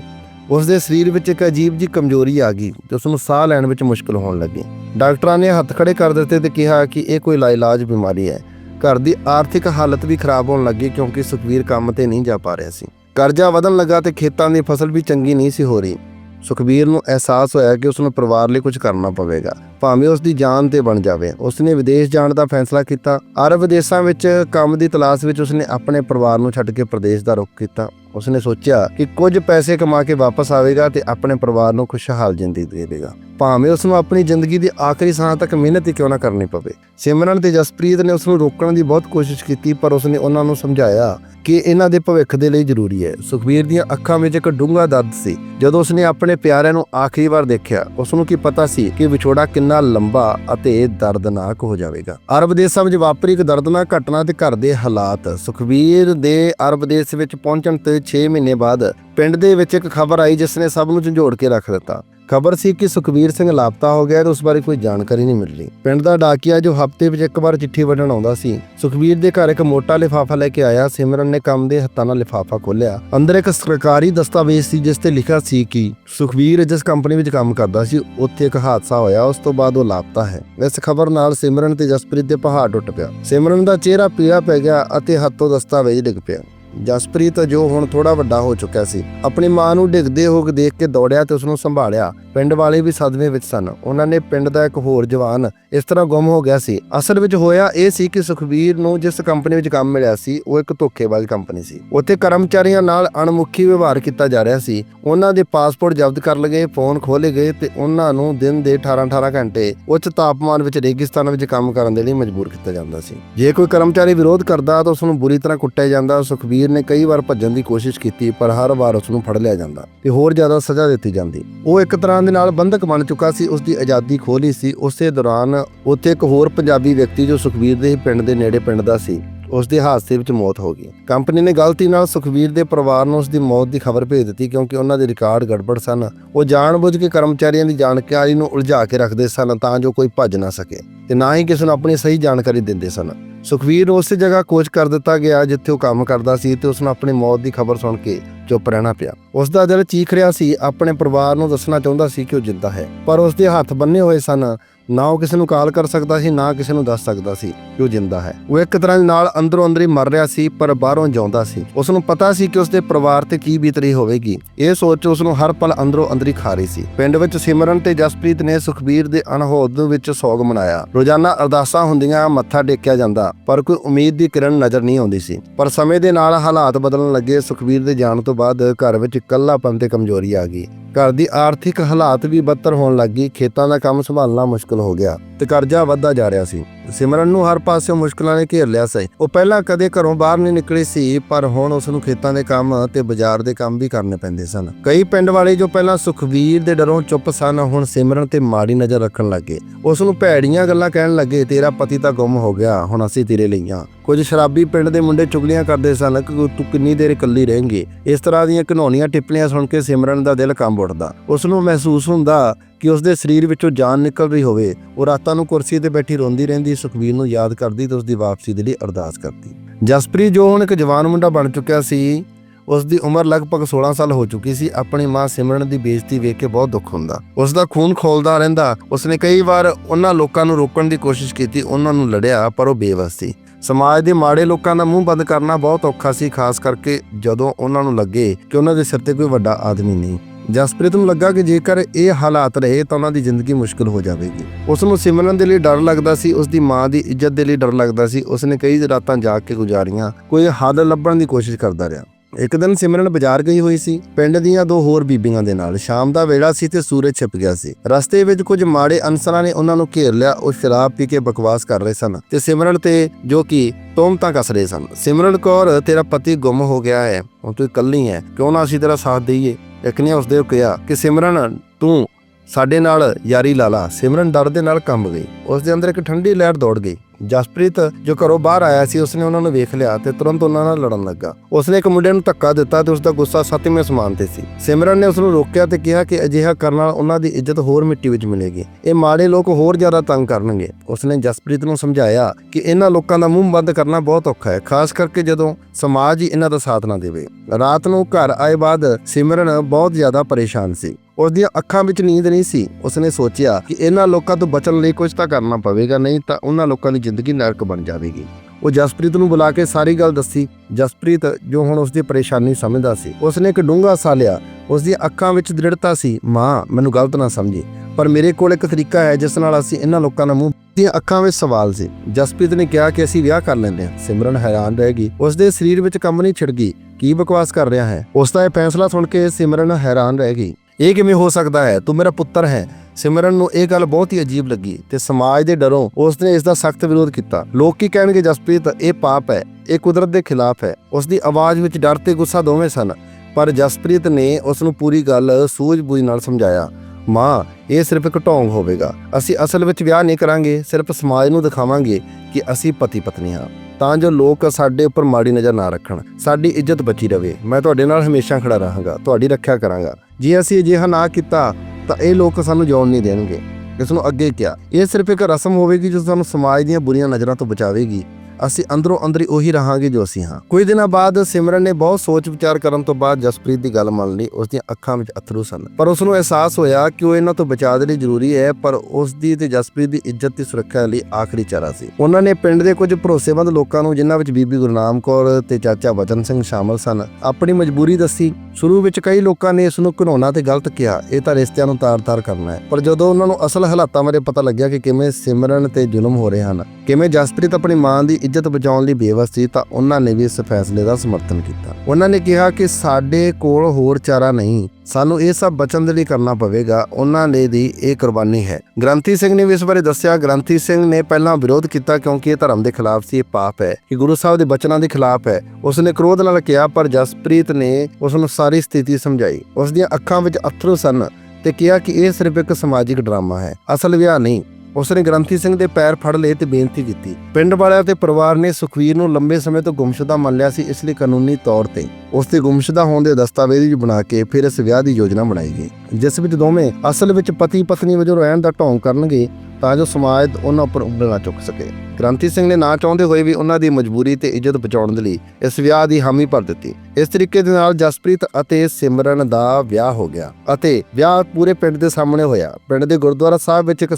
ਉਸ ਦੇ ਸਰੀਰ ਵਿੱਚ ਇੱਕ ਅਜੀਬ ਜੀ ਕਮਜ਼ੋਰੀ ਆ ਗਈ ਤੇ ਉਸ ਨੂੰ ਸਾਹ ਲੈਣ ਵਿੱਚ ਮੁਸ਼ਕਲ ਹੋਣ ਲੱਗੀ। ਡਾਕਟਰਾਂ ਨੇ ਹੱਥ ਖੜੇ ਕਰ ਦਿੱਤੇ ਤੇ ਕਿਹਾ ਕਿ ਇਹ ਕੋਈ ਲਾਇਲਾਜ ਬਿਮਾਰੀ ਹੈ। ਘਰ ਦੀ ਆਰਥਿਕ ਹਾਲਤ ਵੀ ਖਰਾਬ ਹੋਣ ਲੱਗੀ ਕਿਉਂਕਿ ਸੁਖਵੀਰ ਕੰਮ ਤੇ ਨਹੀਂ ਜਾ ਪਾ ਰਿਹਾ ਸੀ। ਕਰਜ਼ਾ ਵਧਣ ਲੱਗਾ ਤੇ ਖੇਤਾਂ ਦੀ ਫਸਲ ਵੀ ਚੰਗੀ ਨਹੀਂ ਸੀ ਹੋ ਰਹੀ। ਸੁਖਬੀਰ ਨੂੰ ਅਹਿਸਾਸ ਹੋਇਆ ਕਿ ਉਸ ਨੂੰ ਪਰਿਵਾਰ ਲਈ ਕੁਝ ਕਰਨਾ ਪਵੇਗਾ। ਭਾਵੇਂ ਉਸ ਦੀ ਜਾਨ ਤੇ ਬਣ ਜਾਵੇ ਉਸ ਨੇ ਵਿਦੇਸ਼ ਜਾਣ ਦਾ ਫੈਸਲਾ ਕੀਤਾ। ਅਰਬ ਵਿਦੇਸ਼ਾਂ ਵਿੱਚ ਕੰਮ ਦੀ ਤਲਾਸ਼ ਵਿੱਚ ਉਸ ਨੇ ਆਪਣੇ ਪਰਿਵਾਰ ਨੂੰ ਛੱਡ ਕੇ ਪ੍ਰਦੇਸ਼ ਦਾ ਰੁਖ ਕੀਤਾ। ਉਸਨੇ ਸੋਚਿਆ ਕਿ ਕੁਝ ਪੈਸੇ ਕਮਾ ਕੇ ਵਾਪਸ ਆਵੇਗਾ ਤੇ ਆਪਣੇ ਪਰਿਵਾਰ ਨੂੰ ਖੁਸ਼ਹਾਲ ਜ਼ਿੰਦਗੀ ਦੇਵੇਗਾ। ਭਾਵੇਂ ਉਸ ਨੂੰ ਆਪਣੀ ਜ਼ਿੰਦਗੀ ਦੀ ਆਖਰੀ ਸਾਹ ਤੱਕ ਮਿਹਨਤ ਹੀ ਕਿਉਂ ਨਾ ਕਰਨੀ ਪਵੇ। ਸਿਮਰਨ ਤੇ ਜਸਪ੍ਰੀਤ ਨੇ ਉਸ ਨੂੰ ਰੋਕਣ ਦੀ ਬਹੁਤ ਕੋਸ਼ਿਸ਼ ਕੀਤੀ, ਪਰ ਉਸ ਨੇ ਉਹਨਾਂ ਨੂੰ ਸਮਝਾਇਆ ਕਿ ਇਹਨਾਂ ਦੇ ਭਵਿੱਖ ਦੇ ਲਈ ਜ਼ਰੂਰੀ ਹੈ। ਸੁਖਬੀਰ ਦੀਆਂ ਅੱਖਾਂ ਵਿੱਚ ਇੱਕ ਡੂੰਘਾ ਦਰਦ ਸੀ। ਜਦੋਂ ਉਸਨੇ ਆਪਣੇ ਪਿਆਰਿਆਂ ਨੂੰ ਆਖਰੀ ਵਾਰ ਦੇਖਿਆ ਉਸ ਨੂੰ ਕੀ ਪਤਾ ਸੀ ਕਿ ਵਿਛੋੜਾ ਕਿੰਨਾ ਲੰਬਾ ਅਤੇ ਦਰਦਨਾਕ ਹੋ ਜਾਵੇਗਾ। ਅਰਬ ਦੇਸ਼ਾਂ ਵਿੱਚ ਵਾਪਰੀ ਇੱਕ ਦਰਦਨਾਕ ਘਟਨਾ ਤੇ ਘਰ ਦੇ ਹਾਲਾਤ। ਸੁਖਬੀਰ ਦੇ ਅਰਬ ਦੇਸ਼ ਵਿੱਚ ਪਹੁੰਚਣ ਤੇ 6 ਮਹੀਨੇ ਬਾਅਦ ਪਿੰਡ ਦੇ ਵਿੱਚ ਇੱਕ ਖਬਰ ਆਈ ਜਿਸ ਨੇ ਸਭ ਨੂੰ ਝੰਜੋੜ ਕੇ ਰੱਖ ਦਿੱਤਾ। ਖਬਰ ਸੀ ਕਿ ਸੁਖਬੀਰ ਸਿੰਘ ਲਾਪਤਾ ਹੋ ਗਿਆ ਤੇ ਉਸ ਬਾਰੇ ਕੋਈ ਜਾਣਕਾਰੀ ਨਹੀਂ ਮਿਲ। ਰਹੀ ਪਿੰਡ ਦਾ ਡਾਕੀਆ ਜੋ ਹਫ਼ਤੇ ਵਿੱਚ ਇੱਕ ਵਾਰ ਚਿੱਠੀ ਵੰਡਣ ਆਉਂਦਾ ਸੀ, ਸੁਖਬੀਰ ਦੇ ਘਰ ਇੱਕ ਮੋਟਾ ਲਿਫਾਫਾ ਲੈ ਕੇ ਆਇਆ। ਸਿਮਰਨ ਨੇ ਕੰਮ ਦੇ ਹੱਥਾਂ ਨਾਲ ਲਿਫਾਫਾ ਖੋਲ੍ਹਿਆ। ਅੰਦਰ ਇੱਕ ਸਰਕਾਰੀ ਦਸਤਾਵੇਜ਼ ਸੀ ਜਿਸ ਤੇ ਲਿਖਿਆ ਸੀ ਕਿ ਸੁਖਬੀਰ ਜਿਸ ਕੰਪਨੀ ਵਿੱਚ ਕੰਮ ਕਰਦਾ ਸੀ, ਉੱਥੇ ਇੱਕ ਹਾਦਸਾ ਹੋਇਆ। ਉਸ ਤੋਂ ਬਾਅਦ ਉਹ ਲਾਪਤਾ ਹੈ। ਇਸ ਖਬਰ ਨਾਲ ਸਿਮਰਨ ਤੇ ਜਸਪ੍ਰੀਤ ਦੇ ਪਹਾੜ ਟੁੱਟ ਪਿਆ। ਸਿਮਰਨ ਦਾ ਚਿਹਰਾ ਪੀਲਾ ਪੈ ਗਿਆ ਅਤੇ ਹੱਥੋਂ ਦਸਤਾਵੇਜ਼ ਡਿੱਗ ਪਿਆ। ਜਸਪ੍ਰੀਤ ਜੋ ਹੁਣ ਥੋੜਾ ਵੱਡਾ ਹੋ ਚੁੱਕਿਆ ਸੀ, ਆਪਣੀ ਮਾਂ ਨੂੰ ਡਿੱਗਦੇ ਹੋ ਕੇ ਦੇਖ ਕੇ ਦੌੜਿਆ ਤੇ ਉਸ ਨੂੰ ਸੰਭਾਲਿਆ। ਪਿੰਡ ਵਾਲੇ ਵੀ ਸਦਮੇ ਵਿੱਚ ਸਨ। ਉਹਨਾਂ ਨੇ ਪਿੰਡ ਦਾ ਇੱਕ ਹੋਰ ਜਵਾਨ ਇਸ ਤਰ੍ਹਾਂ ਗੁੰਮ ਹੋ ਗਿਆ ਸੀ। ਅਸਲ ਵਿੱਚ ਹੋਇਆ ਇਹ ਸੀ ਕਿ ਸੁਖਬੀਰ ਨੂੰ ਜਿਸ ਕੰਪਨੀ ਵਿੱਚ ਕੰਮ ਮਿਲਿਆ ਸੀ, ਉਹ ਇੱਕ ਧੋਖੇਬਾਜ਼ ਕੰਪਨੀ ਸੀ। ਉੱਥੇ ਕਰਮਚਾਰੀਆਂ ਨਾਲ ਅਣਮੁਖੀ ਵਿਵਹਾਰ ਕੀਤਾ ਜਾ ਰਿਹਾ ਸੀ। ਉਹਨਾਂ ਦੇ ਪਾਸਪੋਰਟ ਜ਼ਬਤ ਕਰ ਲਏ, ਫੋਨ ਖੋਲੇ ਗਏ ਤੇ ਉਹਨਾਂ ਨੂੰ ਦਿਨ ਦੇ 18-18 ਘੰਟੇ ਉੱਚ ਤਾਪਮਾਨ ਵਿੱਚ ਰੇਗਿਸਤਾਨ ਵਿੱਚ ਕੰਮ ਕਰਨ ਦੇ ਲਈ ਮਜਬੂਰ ਕੀਤਾ ਜਾਂਦਾ ਸੀ। ਜੇ ਕੋਈ ਕਰਮਚਾਰੀ ਵਿਰੋਧ ਕਰਦਾ ਤਾਂ ਉਸ ਨੂੰ ਬੁਰੀ ਤਰ੍ਹਾਂ ਕੁੱਟਿਆ ਜਾਂਦਾ। ਸੁਖਬੀਰ ਨੇ ਕਈ ਵਾਰ ਭੱਜਣ ਦੀ ਕੋਸ਼ਿਸ਼ ਕੀਤੀ, ਪਰ ਹਰ ਵਾਰ ਉਸ ਨੂੰ ਫੜ ਲਿਆ ਜਾਂਦਾ ਤੇ ਹੋਰ ਜ਼ਿਆਦਾ ਸਜ਼ਾ ਦਿੱਤੀ ਜਾਂਦੀ। ਉਹ ਇੱਕ ਤਰ੍ਹਾਂ ਦੇ ਨਾਲ ਬੰਧਕ ਬਣ ਚੁੱਕਾ ਸੀ ਉਸ ਦੀ ਆਜ਼ਾਦੀ ਖੋਹ ਸੀ। ਉਸੇ ਦੌਰਾਨ ਉੱਥੇ ਇੱਕ ਹੋਰ ਪੰਜਾਬੀ ਵਿਅਕਤੀ ਜੋ ਸੁਖਬੀਰ ਦੇ ਪਿੰਡ ਦੇ ਨੇੜੇ ਪਿੰਡ ਦਾ ਸੀ ਉਸ ਦੇ ਹਾਦਸੇ ਵਿੱਚ ਮੌਤ ਹੋ ਗਈ। ਕੰਪਨੀ ਨੇ ਗਲਤੀ ਨਾਲ ਸੁਖਬੀਰ ਦੇ ਪਰਿਵਾਰ ਨੂੰ ਉਸ ਦੀ ਮੌਤ ਦੀ ਖਬਰ ਭੇਜ ਦਿੱਤੀ ਕਿਉਂਕਿ ਉਹਨਾਂ ਦੇ ਰਿਕਾਰਡ ਗੜਬੜ ਸਨ। ਉਹ ਜਾਣਬੁੱਝ ਕੇ ਕਰਮਚਾਰੀਆਂ ਦੀ ਜਾਣਕਾਰੀ ਨੂੰ ਉਲਝਾ ਕੇ ਰੱਖਦੇ ਸਨ ਤਾਂ ਜੋ ਕੋਈ ਭੱਜ ਨਾ ਸਕੇ ਤੇ ਨਾ ਹੀ ਕਿਸੇ ਨੂੰ ਆਪਣੀ ਸਹੀ ਜਾਣਕਾਰੀ ਦਿੰਦੇ ਸਨ। ਸੁਖਵੀਰ ਨੂੰ ਉਸੇ ਜਗ੍ਹਾ ਕੋਚ ਕਰ ਦਿੱਤਾ ਗਿਆ ਜਿੱਥੇ ਉਹ ਕੰਮ ਕਰਦਾ ਸੀ ਤੇ ਉਸ ਨੂੰ ਆਪਣੀ ਮੌਤ ਦੀ ਖਬਰ ਸੁਣ ਕੇ ਚੁੱਪ ਰਹਿਣਾ ਪਿਆ। ਉਸ ਦਾ ਦਿਲ ਚੀਖ ਰਿਹਾ ਸੀ, ਆਪਣੇ ਪਰਿਵਾਰ ਨੂੰ ਦੱਸਣਾ ਚਾਹੁੰਦਾ ਸੀ ਕਿ ਉਹ ਜਿੰਦਾ ਹੈ, ਪਰ ਉਸ ਦੇ ਹੱਥ ਬੰਨੇ ਹੋਏ ਸਨ ਨਾ ਉਹ ਕਿਸੇ ਨੂੰ ਕਾਲ ਕਰ ਸਕਦਾ ਸੀ, ਨਾ ਕਿਸੇ ਨੂੰ ਦੱਸ ਸਕਦਾ ਸੀ ਕਿ ਉਹ ਜਿੰਦਾ ਹੈ। ਉਹ ਇੱਕ ਤਰ੍ਹਾਂ ਨਾਲ ਅੰਦਰੋਂ ਅੰਦਰ ਹੀ ਮਰ ਰਿਹਾ ਸੀ, ਪਰ ਬਾਹਰੋਂ ਜਿਉਂਦਾ ਸੀ। ਉਸ ਨੂੰ ਪਤਾ ਸੀ ਕਿ ਉਸ ਦੇ ਪਰਿਵਾਰ ਤੇ ਕੀ ਬੀਤ ਰਹੀ ਹੋਵੇਗੀ। ਇਹ ਸੋਚ ਉਸ ਨੂੰ ਹਰ ਪਲ ਅੰਦਰੋਂ ਅੰਦਰ ਹੀ ਖਾ ਰਹੀ ਸੀ। ਪਿੰਡ ਵਿੱਚ ਸਿਮਰਨ ਤੇ ਜਸਪ੍ਰੀਤ ਨੇ ਸੁਖਬੀਰ ਦੇ ਅਣਹੋਦ ਵਿੱਚ ਸੋਗ ਮਨਾਇਆ। ਰੋਜ਼ਾਨਾ ਅਰਦਾਸਾਂ ਹੁੰਦੀਆਂ, ਮੱਥਾ ਟੇਕਿਆ ਜਾਂਦਾ, ਪਰ ਕੋਈ ਉਮੀਦ ਦੀ ਕਿਰਨ ਨਜ਼ਰ ਨਹੀਂ ਆਉਂਦੀ ਸੀ। ਪਰ ਸਮੇਂ ਦੇ ਨਾਲ ਹਾਲਾਤ ਬਦਲਣ ਲੱਗੇ, ਸੁਖਬੀਰ ਦੇ ਜਾਣ ਤੋਂ ਬਾਅਦ ਘਰ ਵਿੱਚ ਇਕੱਲਾਪਨ ਤੇ ਕਮਜ਼ੋਰੀ ਆ ਗਈ। ਘਰ ਦੀ ਆਰਥਿਕ ਹਾਲਾਤ ਵੀ ਬੱਤਰ ਹੋਣ ਲੱਗੀ ਖੇਤਾਂ ਦਾ ਕੰਮ ਸੰਭਾਲਣਾ ਮੁਸ਼ਕਲ ਹੋ ਗਿਆ ਤੇ ਕਰਜ਼ਾ ਵੱਧਦਾ ਜਾ ਰਿਹਾ ਸੀ। ਸਿਮਰਨ ਨੂੰ ਹਰ ਪਾਸੇ ਮੁਸ਼ਕਲਾਂ ਨੇ ਘੇਰ ਲਿਆ ਸੀ। ਉਹ ਪਹਿਲਾਂ ਕਦੇ ਘਰੋਂ ਬਾਹਰ ਨਹੀਂ ਨਿਕਲੀ ਸੀ, ਪਰ ਹੁਣ ਉਸ ਨੂੰ ਖੇਤਾਂ ਦੇ ਕੰਮ ਤੇ ਬਾਜ਼ਾਰ ਦੇ ਕੰਮ ਵੀ ਕਰਨੇ ਪੈਂਦੇ ਸਨ। ਕਈ ਪਿੰਡ ਵਾਲੇ ਜੋ ਪਹਿਲਾਂ ਸੁਖਵੀਰ ਦੇ ਡਰੋਂ ਚੁੱਪ ਸਨ, ਹੁਣ ਸਿਮਰਨ ਤੇ ਮਾੜੀ ਨਜ਼ਰ ਰੱਖਣ ਲੱਗੇ। ਉਸ ਨੂੰ ਭੈੜੀਆਂ ਗੱਲਾਂ ਕਹਿਣ ਲੱਗੇ, ਤੇਰਾ ਪਤੀ ਤਾਂ ਗੁੰਮ ਹੋ ਗਿਆ, ਹੁਣ ਅਸੀਂ ਤੇਰੇ ਲਈ ਹਾਂ ਕੁਝ ਸ਼ਰਾਬੀ ਪਿੰਡ ਦੇ ਮੁੰਡੇ ਚੁਗਲੀਆਂ ਕਰਦੇ ਸਨ, ਕਿ ਤੂੰ ਕਿੰਨੀ ਦੇਰ ਇਕੱਲੀ ਰਹੇਂਗੀ? ਇਸ ਤਰ੍ਹਾਂ ਦੀਆਂ ਘਨੌਣੀਆਂ ਟਿੱਪਣੀਆਂ ਸੁਣ ਕੇ ਸਿਮਰਨ ਦਾ ਦਿਲ ਕੰਬ ਉੱਠਦਾ। ਉਸ ਨੂੰ ਮਹਿਸੂਸ ਹੁੰਦਾ ਕਿ ਉਸ ਦੇ ਸਰੀਰ ਵਿੱਚੋਂ ਜਾਨ ਨਿਕਲ ਰਹੀ ਹੋਵੇ, ਉਹ ਰਾਤਾਂ ਨੂੰ ਕੁਰਸੀ ਤੇ ਬੈਠੀ ਰੋਂਦੀ ਰਹਿੰਦੀ, ਸੁਖਬੀਰ ਨੂੰ ਯਾਦ ਕਰਦੀ ਤੇ ਉਸ ਦੀ ਵਾਪਸੀ ਦੇ ਲਈ ਅਰਦਾਸ ਕਰਦੀ। ਜਸਪ੍ਰੀਤ ਜੋ ਹੁਣ ਇੱਕ ਜਵਾਨ ਮੁੰਡਾ ਬਣ ਚੁੱਕਿਆ ਸੀ ਉਸ ਦੀ ਉਮਰ ਲਗਭਗ 16 ਸਾਲ ਹੋ ਚੁੱਕੀ ਸੀ, ਆਪਣੀ ਮਾਂ ਸਿਮਰਨ ਦੀ ਬੇਇੱਜ਼ਤੀ ਵੇਖ ਕੇ ਬਹੁਤ ਦੁੱਖ ਹੁੰਦਾ। ਉਸ ਦਾ ਖੂਨ ਖੋਲਦਾ ਰਹਿੰਦਾ, ਉਸਨੇ ਕਈ ਵਾਰ ਉਹਨਾਂ ਲੋਕਾਂ ਨੂੰ ਰੋਕਣ ਦੀ ਕੋਸ਼ਿਸ਼ ਕੀਤੀ, ਉਹਨਾਂ ਨੂੰ ਲੜਿਆ, ਪਰ ਉਹ ਬੇਵਸ ਸੀ। ਸਮਾਜ ਦੇ ਮਾੜੇ ਲੋਕਾਂ ਦਾ ਮੂੰਹ ਬੰਦ ਕਰਨਾ ਬਹੁਤ ਔਖਾ ਸੀ, ਖਾਸ ਕਰਕੇ ਜਦੋਂ ਉਹਨਾਂ ਨੂੰ ਲੱਗੇ ਕਿ ਉਹਨਾਂ ਦੇ ਸਿਰ ਤੇ ਕੋਈ ਵੱਡਾ ਆਦਮੀ ਨਹੀਂ। ਜਸਪ੍ਰੀਤ ਨੂੰ ਲੱਗਾ ਕਿ ਜੇਕਰ ਇਹ ਹਾਲਾਤ ਰਹੇ ਤਾਂ ਉਹਨਾਂ ਦੀ ਜ਼ਿੰਦਗੀ ਮੁਸ਼ਕਲ ਹੋ ਜਾਵੇਗੀ। ਉਸ ਨੂੰ ਸਿਮਰਨ ਦੇ ਲਈ ਡਰ ਲੱਗਦਾ ਸੀ, ਉਸ ਦੀ ਮਾਂ ਦੀ ਇੱਜ਼ਤ ਦੇ ਲਈ ਡਰ ਲੱਗਦਾ ਸੀ। ਉਸਨੇ ਕਈ ਰਾਤਾਂ ਜਾਗ ਕੇ ਗੁਜ਼ਾਰੀਆਂ, ਕੋਈ ਹੱਲ ਲੱਭਣ ਦੀ ਕੋਸ਼ਿਸ਼ ਕਰਦਾ ਰਿਹਾ। ਇੱਕ ਦਿਨ ਸਿਮਰਨ ਬਾਜ਼ਾਰ ਗਈ ਹੋਈ ਸੀ। ਪਿੰਡ ਦੀਆਂ ਦੋ ਹੋਰ ਬੀਬੀਆਂ ਦੇ ਨਾਲ। ਸ਼ਾਮ ਦਾ ਵੇਲਾ ਸੀ ਤੇ ਸੂਰਜ ਛਿਪ ਗਿਆ ਸੀ। ਰਸਤੇ ਵਿੱਚ ਕੁਝ ਮਾੜੇ ਅਨਸਰਾਂ ਨੇ ਉਹਨਾਂ ਨੂੰ ਘੇਰ ਲਿਆ। ਉਹ ਸ਼ਰਾਬ ਪੀ ਕੇ ਬਕਵਾਸ ਕਰ ਰਹੇ ਸਨ ਤੇ ਸਿਮਰਨ ਤੇ ਜੋ ਕਿ ਤੋਮਤਾਂ ਕੱਸ ਰਹੇ ਸਨ। ਸਿਮਰਨ ਕੌਰ, ਤੇਰਾ ਪਤੀ ਗੁੰਮ ਹੋ ਗਿਆ ਹੈ। ਹੁਣ ਤੂੰ ਇਕੱਲੀ ਹੈ। ਕਿਉਂ ਨਾ ਅਸੀਂ ਤੇਰਾ ਸਾਥ ਦਈਏ? ਇੱਕ ਨੇ ਉਸਦੇ ਕਿਹਾ ਕਿ ਸਿਮਰਨ ਤੂੰ ਸਾਡੇ ਨਾਲ ਯਾਰੀ ਲਾਲਾ ਸਿਮਰਨ ਡਰ ਦੇ ਨਾਲ ਕੰਬ ਗਈ। ਉਸ ਦੇ ਅੰਦਰ ਇੱਕ ਠੰਡੀ ਲਹਿਰ ਦੌੜ ਗਈ। ਜਸਪ੍ਰੀਤ ਜੋ ਘਰੋਂ ਬਾਹਰ ਆਇਆ ਸੀ, ਉਸਨੇ ਉਹਨਾਂ ਨੂੰ ਵੇਖ ਲਿਆ ਤੇ ਤੁਰੰਤ ਉਹਨਾਂ ਨਾਲ ਲੜਨ ਲੱਗਾ। ਉਸਨੇ ਇੱਕ ਮੁੰਡੇ ਨੂੰ ਧੱਕਾ ਦਿੱਤਾ ਤੇ ਉਸਦਾ ਗੁੱਸਾ ਸੱਤਵੇਂ ਸਮਾਨ ਤੇ ਸੀ। ਸਿਮਰਨ ਨੇ ਉਸ ਨੂੰ ਰੋਕਿਆ ਤੇ ਕਿਹਾ ਕਿ ਅਜਿਹਾ ਕਰਨ ਨਾਲ ਉਹਨਾਂ ਦੀ ਇੱਜ਼ਤ ਹੋਰ ਮਿੱਟੀ ਵਿੱਚ ਮਿਲੇਗੀ। ਇਹ ਮਾੜੇ ਲੋਕ ਹੋਰ ਜ਼ਿਆਦਾ ਤੰਗ ਕਰਨਗੇ। ਉਸਨੇ ਜਸਪ੍ਰੀਤ ਨੂੰ ਸਮਝਾਇਆ ਕਿ ਇਹਨਾਂ ਲੋਕਾਂ ਦਾ ਮੂੰਹ ਬੰਦ ਕਰਨਾ ਬਹੁਤ ਔਖਾ ਹੈ, ਖਾਸ ਕਰਕੇ ਜਦੋਂ ਸਮਾਜ ਹੀ ਇਹਨਾਂ ਦਾ ਸਾਥ ਨਾ ਦੇਵੇ। ਰਾਤ ਨੂੰ ਘਰ ਆਏ ਬਾਅਦ ਸਿਮਰਨ ਬਹੁਤ ਜ਼ਿਆਦਾ ਪਰੇਸ਼ਾਨ ਸੀ। ਉਸ ਦੀਆਂ ਅੱਖਾਂ ਵਿੱਚ ਨੀਂਦ ਨਹੀਂ ਸੀ, ਉਸਨੇ ਸੋਚਿਆ ਕਿ ਇਹਨਾਂ ਲੋਕਾਂ ਤੋਂ ਬਚਣ ਲਈ ਕੁਝ ਤਾਂ ਕਰਨਾ ਪਵੇਗਾ, ਨਹੀਂ ਤਾਂ ਉਹਨਾਂ ਲੋਕਾਂ ਦੀ ਜ਼ਿੰਦਗੀ ਨਰਕ ਬਣ ਜਾਵੇਗੀ। ਉਹ ਜਸਪ੍ਰੀਤ ਨੂੰ ਬੁਲਾ ਕੇ ਸਾਰੀ ਗੱਲ ਦੱਸੀ। ਜਸਪ੍ਰੀਤ, ਜੋ ਹੁਣ ਉਸ ਦੀ ਪਰੇਸ਼ਾਨੀ ਸਮਝਦਾ ਸੀ, ਉਸਨੇ ਇੱਕ ਡੂੰਘਾ ਸਾਹ ਲਿਆ। ਉਸ ਦੀਆਂ ਅੱਖਾਂ ਵਿੱਚ ਦ੍ਰਿੜਤਾ ਸੀ, ਮਾਂ, ਮੈਨੂੰ ਗਲਤ ਨਾ ਸਮਝੀ, ਪਰ ਮੇਰੇ ਕੋਲ ਇੱਕ ਤਰੀਕਾ ਹੈ, ਜਿਸ ਨਾਲ ਅਸੀਂ ਇਹਨਾਂ ਲੋਕਾਂ ਦਾ ਮੂੰਹ ਦੀਆਂ ਅੱਖਾਂ ਵਿੱਚ ਸਵਾਲ ਸੀ। ਜਸਪ੍ਰੀਤ ਨੇ ਕਿਹਾ ਕਿ ਅਸੀਂ ਵਿਆਹ ਕਰ ਲੈਂਦੇ ਹਾਂ। ਸਿਮਰਨ ਹੈਰਾਨ ਰਹਿ ਗਈ। ਉਸ ਦੇ ਸਰੀਰ ਵਿੱਚ ਕੰਬ ਨਹੀਂ ਛਿੜ ਗਈ। ਕੀ ਬਕਵਾਸ ਕਰ ਰਿਹਾ ਹੈ? ਉਸ ਦਾ ਇਹ ਫੈਸਲਾ ਸੁਣ ਕੇ ਸਿਮਰਨ ਹੈਰਾਨ ਰਹਿ ਗਈ। ਇਹ ਕਿਵੇਂ ਹੋ ਸਕਦਾ ਹੈ? ਤੂੰ ਮੇਰਾ ਪੁੱਤਰ ਹੈ। ਸਿਮਰਨ ਨੂੰ ਇਹ ਗੱਲ ਬਹੁਤ ਹੀ ਅਜੀਬ ਲੱਗੀ ਤੇ ਸਮਾਜ ਦੇ ਡਰੋਂ ਉਸ ਨੇ ਇਸ ਦਾ ਸਖਤ ਵਿਰੋਧ ਕੀਤਾ। ਲੋਕ ਕੀ ਕਹਿਣਗੇ, ਜਸਪ੍ਰੀਤ, ਇਹ ਪਾਪ ਹੈ, ਇਹ ਕੁਦਰਤ ਦੇ ਖਿਲਾਫ ਹੈ। ਉਸ ਦੀ ਆਵਾਜ਼ ਵਿੱਚ ਡਰ ਤੇ ਗੁੱਸਾ ਦੋਵੇਂ ਸਨ, ਪਰ ਜਸਪ੍ਰੀਤ ਨੇ ਉਸ ਨੂੰ ਪੂਰੀ ਗੱਲ ਸੂਝ-ਬੂਝ ਨਾਲ ਸਮਝਾਇਆ। ਮਾਂ, ਇਹ ਸਿਰਫ ਇੱਕ ਢੋਂਗ ਹੋਵੇਗਾ। ਅਸੀਂ ਅਸਲ ਵਿੱਚ ਵਿਆਹ ਨਹੀਂ ਕਰਾਂਗੇ, ਸਿਰਫ ਸਮਾਜ ਨੂੰ ਦਿਖਾਵਾਂਗੇ ਕਿ ਅਸੀਂ ਪਤੀ ਪਤਨੀ ਹਾਂ। ਤਾਂ ਜੋ ਲੋਕ ਸਾਡੇ ਉੱਪਰ ਮਾੜੀ ਨਜ਼ਰ ਨਾ ਰੱਖਣ, ਸਾਡੀ ਇੱਜ਼ਤ ਬਚੀ ਰਵੇ। ਮੈਂ ਤੁਹਾਡੇ ਨਾਲ ਹਮੇਸ਼ਾ ਖੜਾ ਰਹਾਂਗਾ, ਤੁਹਾਡੀ ਰੱਖਿਆ ਕਰਾਂਗਾ। ਜੇ ਅਸੀਂ ਅਜਿਹਾ ਨਾ ਕੀਤਾ, ਤਾਂ ਇਹ ਲੋਕ ਸਾਨੂੰ ਜਿਉਣ ਨਹੀਂ ਦੇਣਗੇ। ਇਸ ਨੂੰ ਅੱਗੇ ਕਿਹਾ, ਇਹ ਸਿਰਫ ਇੱਕ ਰਸਮ ਹੋਵੇਗੀ ਜੋ ਸਾਨੂੰ ਸਮਾਜ ਦੀਆਂ ਬੁਰੀਆਂ ਨਜ਼ਰਾਂ ਤੋਂ ਬਚਾਵੇਗੀ। ਅਸੀਂ ਅੰਦਰੋਂ ਅੰਦਰੀ ਉਹੀ ਰਹਾਂਗੇ ਜੋ ਅਸੀਂ ਹਾਂ। ਕੁਝ ਦਿਨਾਂ ਬਾਅਦ ਸਿਮਰਨ ਨੇ ਬਹੁਤ ਸੋਚ ਵਿਚਾਰ ਕਰਨ ਤੋਂ ਬਾਅਦ ਜਸਪ੍ਰੀਤ ਦੀ ਗੱਲ ਮੰਨ ਲਈ ਉਸ ਦੀਆਂ ਅੱਖਾਂ ਵਿੱਚ ਅਥਰੂ ਸਨ। ਪਰ ਉਸ ਨੂੰ ਅਹਿਸਾਸ ਹੋਇਆ ਕਿ ਉਹ ਇਹਨਾਂ ਤੋਂ ਬਚਾਅ ਦੇ ਲਈ ਜ਼ਰੂਰੀ ਹੈ, ਪਰ ਉਸ ਦੀ ਤੇ ਜਸਪ੍ਰੀਤ ਦੀ ਇੱਜ਼ਤ ਤੇ ਸੁਰੱਖਿਆ ਲਈ ਆਖਰੀ ਚਾਰਾ ਸੀ। ਉਹਨਾਂ ਨੇ ਪਿੰਡ ਦੇ ਕੁਝ ਭਰੋਸੇਮੰਦ ਲੋਕਾਂ ਨੂੰ, ਜਿਨ੍ਹਾਂ ਵਿੱਚ ਬੀਬੀ ਗੁਰਨਾਮ ਕੌਰ ਤੇ ਚਾਚਾ ਵਚਨ ਸਿੰਘ ਸ਼ਾਮਲ ਸਨ, ਆਪਣੀ ਮਜਬੂਰੀ ਦੱਸੀ। ਸ਼ੁਰੂ ਵਿੱਚ ਕਈ ਲੋਕਾਂ ਨੇ ਇਸ ਨੂੰ ਘਿਨੌਣਾ ਤੇ ਗਲਤ ਕਿਹਾ। ਇਹ ਤਾਂ ਰਿਸ਼ਤਿਆਂ ਨੂੰ ਤਾਰ-ਤਾਰ ਕਰਨਾ ਹੈ। ਪਰ ਜਦੋਂ ਉਹਨਾਂ ਨੂੰ ਅਸਲ ਹਾਲਾਤਾਂ ਬਾਰੇ ਪਤਾ ਲੱਗਿਆ ਕਿ ਕਿਵੇਂ ਸਿਮਰਨ ਤੇ ਜ਼ੁਲਮ ਹੋ ਰਹੇ ਹਨ, ਕਿਵੇਂ ਜਸਪ੍ਰੀਤ ਆਪਣੀ ਮਾਂ ਦੀ ਇੱਜ਼ਤ ਬਚਾਉਣ ਲਈ ਬੇਵਸ ਸੀ ਤਾਂ ਉਹਨਾਂ ਨੇ ਵੀ ਇਸ ਫੈਸਲੇ ਦਾ ਸਮਰਥਨ ਕੀਤਾ। ਉਹਨਾਂ ਨੇ ਕਿਹਾ ਕਿ ਸਾਡੇ ਕੋਲ ਹੋਰ ਚਾਰਾ ਨਹੀਂ, ਸਾਨੂੰ ਇਹ ਸਭ ਬਚਨ ਦੇ ਲਈ ਕਰਨਾ ਪਵੇਗਾ। ਉਹਨਾਂ ਨੇ ਦੀ ਇਹ ਕੁਰਬਾਨੀ ਹੈ। ਗ੍ਰੰਥੀ ਸਿੰਘ ਨੇ ਵੀ ਇਸ ਬਾਰੇ ਦੱਸਿਆ। ਗ੍ਰੰਥੀ ਸਿੰਘ ਨੇ ਪਹਿਲਾਂ ਵਿਰੋਧ ਕੀਤਾ ਕਿਉਂਕਿ ਇਹ ਧਰਮ ਦੇ ਖਿਲਾਫ ਸੀ, ਇਹ ਪਾਪ ਹੈ। ਕਿ ਗੁਰੂ ਸਾਹਿਬ ਦੇ ਬਚਨਾਂ ਦੇ ਖਿਲਾਫ ਹੈ। ਉਸ ਨੇ ਕ੍ਰੋਧ ਨਾਲ ਕਿਹਾ, ਪਰ ਜਸਪ੍ਰੀਤ ਨੇ ਉਸ ਨੂੰ ਸਾਰੀ ਸਥਿਤੀ ਸਮਝਾਈ। ਉਸ ਦੀਆਂ ਅੱਖਾਂ ਵਿੱਚ ਅਥਰੂ ਸਨ ਤੇ ਕਿਹਾ ਕਿ ਇਹ ਸਿਰਫ ਇੱਕ ਸਮਾਜਿਕ ਡਰਾਮਾ ਹੈ। ਅਸਲ ਵਿਆਹ ਨਹੀਂ। ਉਸਨੇ ਗ੍ਰੰਥੀ ਸਿੰਘ ਦੇ ਪੈਰ ਫੜ ਲਏ ਤੇ ਬੇਨਤੀ ਕੀਤੀ। ਪਿੰਡ ਵਾਲਿਆਂ ਤੇ ਪਰਿਵਾਰ ਨੇ ਸੁਖਵੀਰ ਨੂੰ ਲੰਬੇ ਸਮੇਂ ਤੋਂ ਗੁੰਮਸ਼ੁਦਾ ਮੰਨ ਲਿਆ ਸੀ, ਇਸ ਲਈ ਕਾਨੂੰਨੀ ਤੌਰ ਤੇ ਉਸ ਦੇ ਗੁੰਮਸ਼ੁਦਾ ਹੋਣ ਦੇ ਦਸਤਾਵੇਜ਼ ਵੀ ਬਣਾ ਕੇ ਫਿਰ ਇਸ ਵਿਆਹ ਦੀ ਯੋਜਨਾ ਬਣਾਈ ਗਈ। ਜਿਸ ਵਿੱਚ ਦੋਵੇਂ ਅਸਲ ਵਿੱਚ ਪਤੀ ਪਤਨੀ ਵਜੋਂ ਰਹਿਣ ਦਾ ਢੋਂਗ ਕਰਨਗੇ, ਤਾਂ ਜੋ ਸਮਾਜ ਉਹਨਾਂ ਉੱਪਰ ਉਂਗਲ ਨਾ ਚੁੱਕ ਸਕੇ। ਗ੍ਰੰਥੀ ਸਿੰਘ ਨੇ ਨਾ ਚਾਹੁੰਦੇ ਹੋਏ ਵੀ ਉਹਨਾਂ ਦੀ ਮਜਬੂਰੀ ਤੇ ਇੱਜ਼ਤ ਬਚਾਉਣ ਦੇ ਲਈ ਇਸ ਵਿਆਹ ਦੀ ਹਾਮੀ ਭਰ ਦਿੱਤੀ। ਇਸ ਤਰੀਕੇ ਦੇ ਨਾਲ ਜਸਪ੍ਰੀਤ ਅਤੇ ਸਿਮਰਨ ਦਾ ਵਿਆਹ ਹੋ ਗਿਆ ਅਤੇ ਵਿਆਹ ਪੂਰੇ ਪਿੰਡ ਦੇ ਸਾਹਮਣੇ ਹੋਇਆ। ਪਿੰਡ ਦੇ ਗੁਰਦੁਆਰਾ ਸਾਹਿਬ ਵਿੱਚ ਇੱਕ